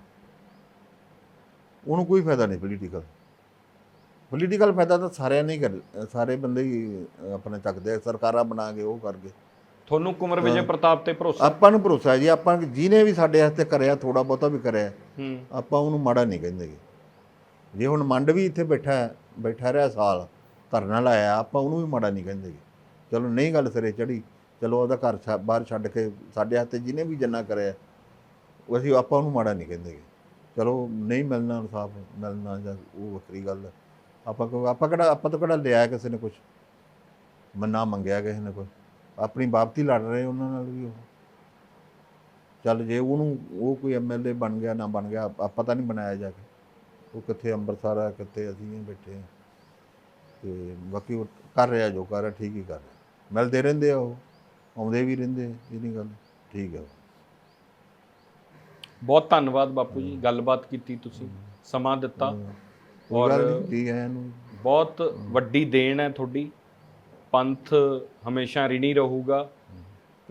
ਉਹਨੂੰ ਕੋਈ ਫਾਇਦਾ ਨਹੀਂ ਪੋਲੀਟੀਕਲ ਪੋਲੀਟੀਕਲ ਫਾਇਦਾ ਤਾਂ ਸਾਰਿਆਂ ਨੇ ਹੀ ਕਰ ਸਾਰੇ ਬੰਦੇ ਹੀ ਆਪਣੇ ਚੱਕਦੇ ਆ ਸਰਕਾਰਾਂ ਬਣਾ ਕੇ ਉਹ ਕਰਕੇ ਤੁਹਾਨੂੰ ਕੁਮਰ ਵਿਜੇ ਪ੍ਰਤਾਪ ਤੇ ਭਰੋਸਾ? ਆਪਾਂ ਨੂੰ ਭਰੋਸਾ ਹੈ ਜੀ ਆਪਾਂ ਜਿਹਨੇ ਵੀ ਸਾਡੇ ਵਾਸਤੇ ਕਰਿਆ ਥੋੜਾ ਬਹੁਤਾ ਵੀ ਕਰਿਆ ਆਪਾਂ ਉਹਨੂੰ ਮਾੜਾ ਨਹੀਂ ਕਹਿੰਦੇ। ਜੇ ਹੁਣ ਮੰਡ ਵੀ ਇੱਥੇ ਬੈਠਾ ਬੈਠਾ ਰਿਹਾ ਸਾਲ ਧਰਨਾ ਲਾਇਆ ਆਪਾਂ ਉਹਨੂੰ ਵੀ ਮਾੜਾ ਨਹੀਂ ਕਹਿੰਦੇ। ਚਲੋ ਨਹੀਂ ਗੱਲ ਸਿਰੇ ਚੜੀ ਚਲੋ ਉਹਦਾ ਘਰ ਬਾਹਰ ਛੱਡ ਕੇ ਸਾਡੇ ਹੱਥੇ ਜਿਹਨੇ ਵੀ ਜੰਨਾ ਕਰਿਆ ਅਸੀਂ ਆਪਾਂ ਉਹਨੂੰ ਮਾੜਾ ਨਹੀਂ ਕਹਿੰਦੇ। ਗੇ। ਚਲੋ ਨਹੀਂ ਮਿਲਣਾ ਇਨਸਾਫ, ਮਿਲਣਾ ਜਾਂ ਉਹ ਵੱਖਰੀ ਗੱਲ ਹੈ। ਆਪਾਂ ਕੋ ਆਪਾਂ ਕਿਹੜਾ, ਆਪਾਂ ਤੋਂ ਕਿਹੜਾ ਲਿਆ ਕਿਸੇ ਨੇ ਕੁਝ ਮੰਨਾ ਮੰਗਿਆ ਕਿਸੇ ਨੇ ਕੋਈ ਆਪਣੀ ਬਾਪਤੀ ਲੜ ਰਹੇ ਉਹਨਾਂ ਨਾਲ ਵੀ ਉਹ। ਚੱਲ ਜੇ ਉਹਨੂੰ, ਉਹ ਕੋਈ ਐਮਐਲਏ ਬਣ ਗਿਆ, ਨਾ ਬਣ ਗਿਆ, ਆਪਾਂ ਤਾਂ ਨਹੀਂ ਬਣਾਇਆ ਜਾ ਕੇ। ਉਹ ਕਿੱਥੇ ਅੰਮ੍ਰਿਤਸਰ ਆ, ਕਿੱਥੇ ਅਸੀਂ ਬੈਠੇ। ਹਾਂ ਤੇ ਬਾਕੀ ਉਹ ਕਰ ਰਿਹਾ ਜੋ ਕਰ ਰਿਹਾ, ਠੀਕ ਹੀ ਕਰ ਰਿਹਾ। ਮਿਲਦੇ ਰਹਿੰਦੇ ਆ ਉਹ। ਆਉਂਦੇ ਵੀ ਰਹਿੰਦੇ ਇਹ ਨਹੀਂ ਗੱਲ। ਠੀਕ ਹੈ। ਬਹੁਤ ਧੰਨਵਾਦ ਬਾਪੂ ਜੀ ਗੱਲਬਾਤ ਕੀਤੀ ਤੁਸੀਂ ਸਮਾਂ ਦਿੱਤਾ। ਔਰ- ਠੀਕ ਹੈ ਇਹਨੂੰ? ਬਹੁਤ ਵੱਡੀ ਦੇਣ ਹੈ ਤੁਹਾਡੀ। ਪੰਥ ਹਮੇਸ਼ਾ ਰਿਣੀ ਰਹੂਗਾ।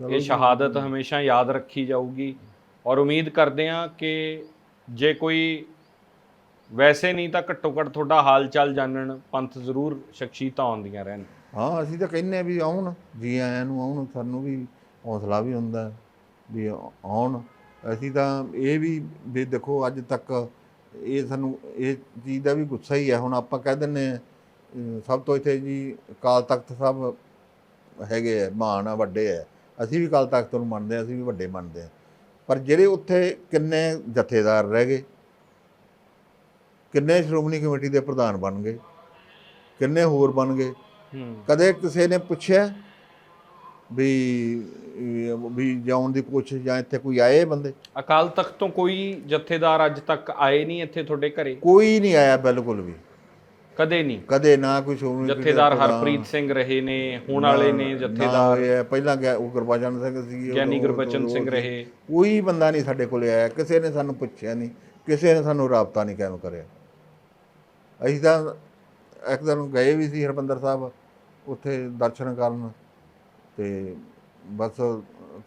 ਇਹ ਸ਼ਹਾਦਤ ਹਮੇਸ਼ਾ ਯਾਦ ਰੱਖੀ ਜਾਊਗੀ। ਔਰ ਉਮੀਦ ਕਰਦੇ ਹਾਂ ਕਿ ਜੇ ਕੋਈ ਵੈਸੇ ਨਹੀਂ ਤਾਂ ਘੱਟੋ ਘੱਟ ਤੁਹਾਡਾ ਹਾਲ ਚਾਲ ਜਾਣਨ ਪੰਥ ਜ਼ਰੂਰ ਸ਼ਖਸੀਅਤਾਂ ਆਉਂਦੀਆਂ ਰਹਿਣ। ਹਾਂ ਅਸੀਂ ਤਾਂ ਕਹਿੰਨੇ ਵੀ ਆਉਣ ਜੀ ਆਇਆਂ ਨੂੰ ਆਉਣ ਸਾਨੂੰ ਵੀ ਹੌਸਲਾ ਵੀ ਹੁੰਦਾ ਵੀ ਆਉਣ। ਅਸੀਂ ਤਾਂ ਇਹ ਵੀ ਵੀ ਦੇਖੋ ਅੱਜ ਤੱਕ ਇਹ ਸਾਨੂੰ ਇਹ ਚੀਜ਼ ਦਾ ਵੀ ਗੁੱਸਾ ਹੀ ਹੈ। ਹੁਣ ਆਪਾਂ ਕਹਿ ਦਿੰਨੇ ਸਭ ਤੋਂ ਇੱਥੇ ਜੀ ਅਕਾਲ ਤਖਤ ਸਾਹਿਬ ਹੈਗੇ ਆ ਮਹਾਨ ਆ ਵੱਡੇ ਆ। ਅਸੀਂ ਵੀ ਅਕਾਲ ਤਖਤ ਨੂੰ ਮੰਨਦੇ ਆ ਅਸੀਂ ਵੀ ਵੱਡੇ ਮੰਨਦੇ ਆ ਪਰ ਜਿਹੜੇ ਉੱਥੇ ਕਿੰਨੇ ਜਥੇਦਾਰ ਰਹਿ ਗਏ ਕਿੰਨੇ ਸ਼੍ਰੋਮਣੀ ਕਮੇਟੀ ਦੇ ਪ੍ਰਧਾਨ ਬਣ ਗਏ ਕਿੰਨੇ ਹੋਰ ਬਣ ਗਏ ਕਦੇ ਕਿਸੇ ਨੇ ਪੁੱਛਿਆ ਵੀ ਵੀ ਜਾਣ ਦੀ ਕੋਸ਼ਿਸ਼ ਜਾਂ ਇੱਥੇ ਕੋਈ ਆਏ ਬੰਦੇ? ਅਕਾਲ ਤਖਤ ਤੋਂ ਕੋਈ ਜਥੇਦਾਰ ਅੱਜ ਤੱਕ ਆਏ ਨਹੀਂ ਇੱਥੇ ਤੁਹਾਡੇ ਘਰੇ? ਕੋਈ ਨਹੀਂ ਆਇਆ ਬਿਲਕੁਲ ਵੀ। ਕਦੇ ਨਹੀਂ? ਕਦੇ ਨਾ ਕਮੇਟੀ ਦਾ ਜਥੇਦਾਰ ਹਰਪ੍ਰੀਤ ਸਿੰਘ ਰਹੇ ਨੇ ਹੁਣ ਵਾਲੇ ਨੇ ਜਥੇਦਾਰ। ਪਹਿਲਾਂ ਗਿਆ ਉਹ ਗੁਰਬਚਨ ਸਿੰਘ ਸੀ ਗਿਆਨੀ ਗੁਰਬਚਨ ਸਿੰਘ ਰਹੇ। ਕੋਈ ਬੰਦਾ ਨਹੀਂ ਸਾਡੇ ਕੋਲੇ ਆਇਆ ਕਿਸੇ ਨੇ ਸਾਨੂੰ ਪੁੱਛਿਆ ਨਹੀਂ ਕਿਸੇ ਨੇ ਸਾਨੂੰ ਰਾਬਤਾ ਨਹੀਂ ਕਾਇਮ ਕਰਿਆ। ਅਸੀਂ ਤਾਂ ਇੱਕ ਦਿਨ ਗਏ ਵੀ ਸੀ ਹਰਬੰਦਰ ਸਾਹਿਬ ਉੱਥੇ ਦਰਸ਼ਨ ਕਰਨ। ਤੇ ਬਸ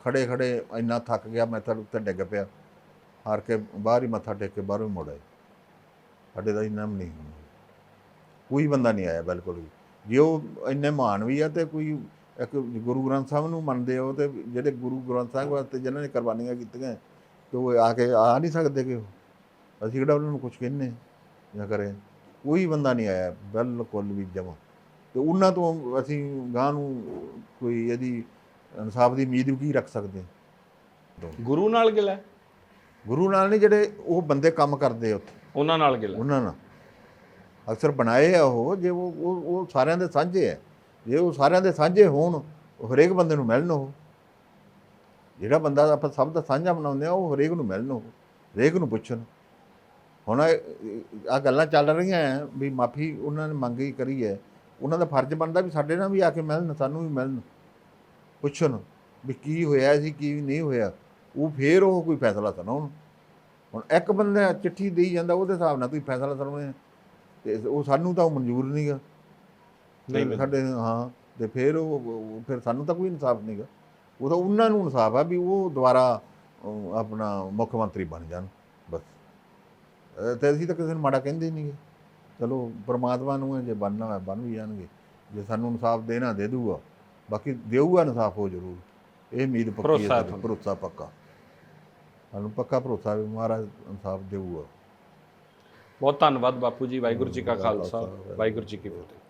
ਖੜੇ ਖੜੇ ਇੰਨਾ ਥੱਕ ਗਿਆ ਮੈਂ ਤਾਂ ਉੱਤੇ ਡਿੱਗ ਪਿਆ। ਹਾਰ ਕੇ ਬਾਹਰ ਹੀ ਮੱਥਾ ਟੇਕ ਕੇ ਬਾਹਰੋਂ ਹੀ ਮੁੜ ਆਏ। ਸਾਡੇ ਦਾ ਇੰਨਾ ਵੀ ਨਹੀਂ ਕੋਈ ਬੰਦਾ ਨਹੀਂ ਆਇਆ ਬਿਲਕੁਲ ਵੀ। ਜੇ ਉਹ ਇੰਨੇ ਮਹਾਨ ਵੀ ਆ ਤੇ ਕੋਈ ਇੱਕ ਗੁਰੂ ਗ੍ਰੰਥ ਸਾਹਿਬ ਨੂੰ ਮੰਨਦੇ ਹੋ ਤੇ ਜਿਹੜੇ ਗੁਰੂ ਗ੍ਰੰਥ ਸਾਹਿਬ ਵਾਸਤੇ ਜਿਨ੍ਹਾਂ ਨੇ ਕੁਰਬਾਨੀਆਂ ਕੀਤੀਆਂ, ਤੇ ਉਹ ਆ ਕੇ ਆ ਨਹੀਂ ਸਕਦੇ ਕਿ ਉਹ। ਅਸੀਂ ਕਿਹੜਾ ਉਹਨਾਂ ਨੂੰ ਕੁਝ ਕਹਿੰਨੇ ਜਾਂ ਕਰੇ। ਕੋਈ ਬੰਦਾ ਨਹੀਂ ਆਇਆ ਬਿਲਕੁਲ ਵੀ ਜਮਾ। ਤੇ ਉਹਨਾਂ ਤੋਂ ਅਸੀਂ ਗਾਂ ਨੂੰ ਕੋਈ ਇਹਦੀ ਇਨਸਾਫ ਦੀ ਉਮੀਦ ਵੀ ਕੀ ਰੱਖ ਸਕਦੇ ਗੁਰੂ ਨਾਲ ਗਿਲਾ? ਗੁਰੂ ਨਾਲ ਨਹੀਂ ਜਿਹੜੇ ਉਹ ਬੰਦੇ ਕੰਮ ਕਰਦੇ ਉੱਥੇ। ਉਹਨਾਂ ਨਾਲ ਗਿਲਾ। ਉਹਨਾਂ ਨਾਲ। ਅਕਸਰ ਬਣਾਏ ਆ ਉਹ ਜੇ ਉਹ ਉਹ ਸਾਰਿਆਂ ਦੇ ਸਾਂਝੇ ਆ। ਜੇ ਉਹ ਸਾਰਿਆਂ ਦੇ ਸਾਂਝੇ ਹੋਣ ਹਰੇਕ ਬੰਦੇ ਨੂੰ ਮਿਲਣ ਉਹ। ਜਿਹੜਾ ਬੰਦਾ ਆਪਾਂ ਸਭ ਦਾ ਸਾਂਝਾ ਬਣਾਉਂਦੇ ਆ ਉਹ ਹਰੇਕ ਨੂੰ ਮਿਲਣ ਉਹ। ਹਰੇਕ ਨੂੰ ਪੁੱਛਣ। ਹੁਣ ਆ ਗੱਲਾਂ ਚੱਲ ਰਹੀਆਂ ਆ ਵੀ ਮਾਫੀ ਉਹਨਾਂ ਨੇ ਮੰਗੀ ਕਰੀ ਹੈ। ਉਹਨਾਂ ਦਾ ਫਰਜ਼ ਬਣਦਾ ਵੀ ਸਾਡੇ ਨਾਲ ਵੀ ਆ ਕੇ ਮਿਲਣ ਸਾਨੂੰ ਵੀ ਮਿਲਣ। ਪੁੱਛਣ ਵੀ ਕੀ ਹੋਇਆ ਸੀ ਕੀ ਨਹੀਂ ਹੋਇਆ। ਉਹ ਫੇਰ ਉਹ ਕੋਈ ਫੈਸਲਾ ਸੁਣਾਉਣ। ਹੁਣ ਇੱਕ ਬੰਦਾ ਚਿੱਠੀ ਦੇਈ ਜਾਂਦਾ ਉਹਦੇ ਹਿਸਾਬ ਨਾਲ ਤੁਸੀਂ ਫੈਸਲਾ ਸੁਣਾਉਣੇ। ਤੇ ਉਹ ਸਾਨੂੰ ਤਾਂ ਉਹ ਮਨਜ਼ੂਰ ਨਹੀਂਗਾ ਨਹੀਂ। ਸਾਡੇ ਹਾਂ ਤੇ ਫਿਰ ਉਹ ਫਿਰ ਸਾਨੂੰ ਤਾਂ ਕੋਈ ਇਨਸਾਫ ਨਹੀਂਗਾ ਉਹ ਤਾਂ ਉਹਨਾਂ ਨੂੰ ਇਨਸਾਫ ਆ ਵੀ ਉਹ ਦੁਬਾਰਾ ਆਪਣਾ ਮੁੱਖ ਮੰਤਰੀ ਬਣ ਜਾਣ ਬਸ। ਤੇ ਅਸੀਂ ਤਾਂ ਕਿਸੇ ਨੂੰ ਮਾੜਾ ਕਹਿੰਦੇ ਨਹੀਂਗੇ ਚਲੋ ਪ੍ਰਮਾਤਮਾ ਨੂੰ ਹੈ ਜੇ ਬਣਨਾ ਹੈ ਬਣ ਵੀ ਜਾਣਗੇ। ਜੇ ਸਾਨੂੰ ਇਨਸਾਫ ਦੇਣਾ ਦੇ ਦੂਗਾ ਬਾਕੀ ਦੇਊਗਾ ਇਨਸਾਫ ਹੋ ਜ਼ਰੂਰ। ਇਹ ਉਮੀਦ ਪੱਕੀ ਹੈ। ਭਰੋਸਾ ਪੱਕਾ। ਸਾਨੂੰ ਪੱਕਾ ਭਰੋਸਾ ਵੀ ਮਹਾਰਾਜ ਇਨਸਾਫ ਦੇਊਗਾ। ਬਹੁਤ ਧੰਨਵਾਦ ਬਾਪੂ ਜੀ ਵਾਹਿਗੁਰੂ ਜੀ ਕਾ ਖਾਲਸਾ ਵਾਹਿਗੁਰੂ ਜੀ ਕੀ ਫਤਿਹ।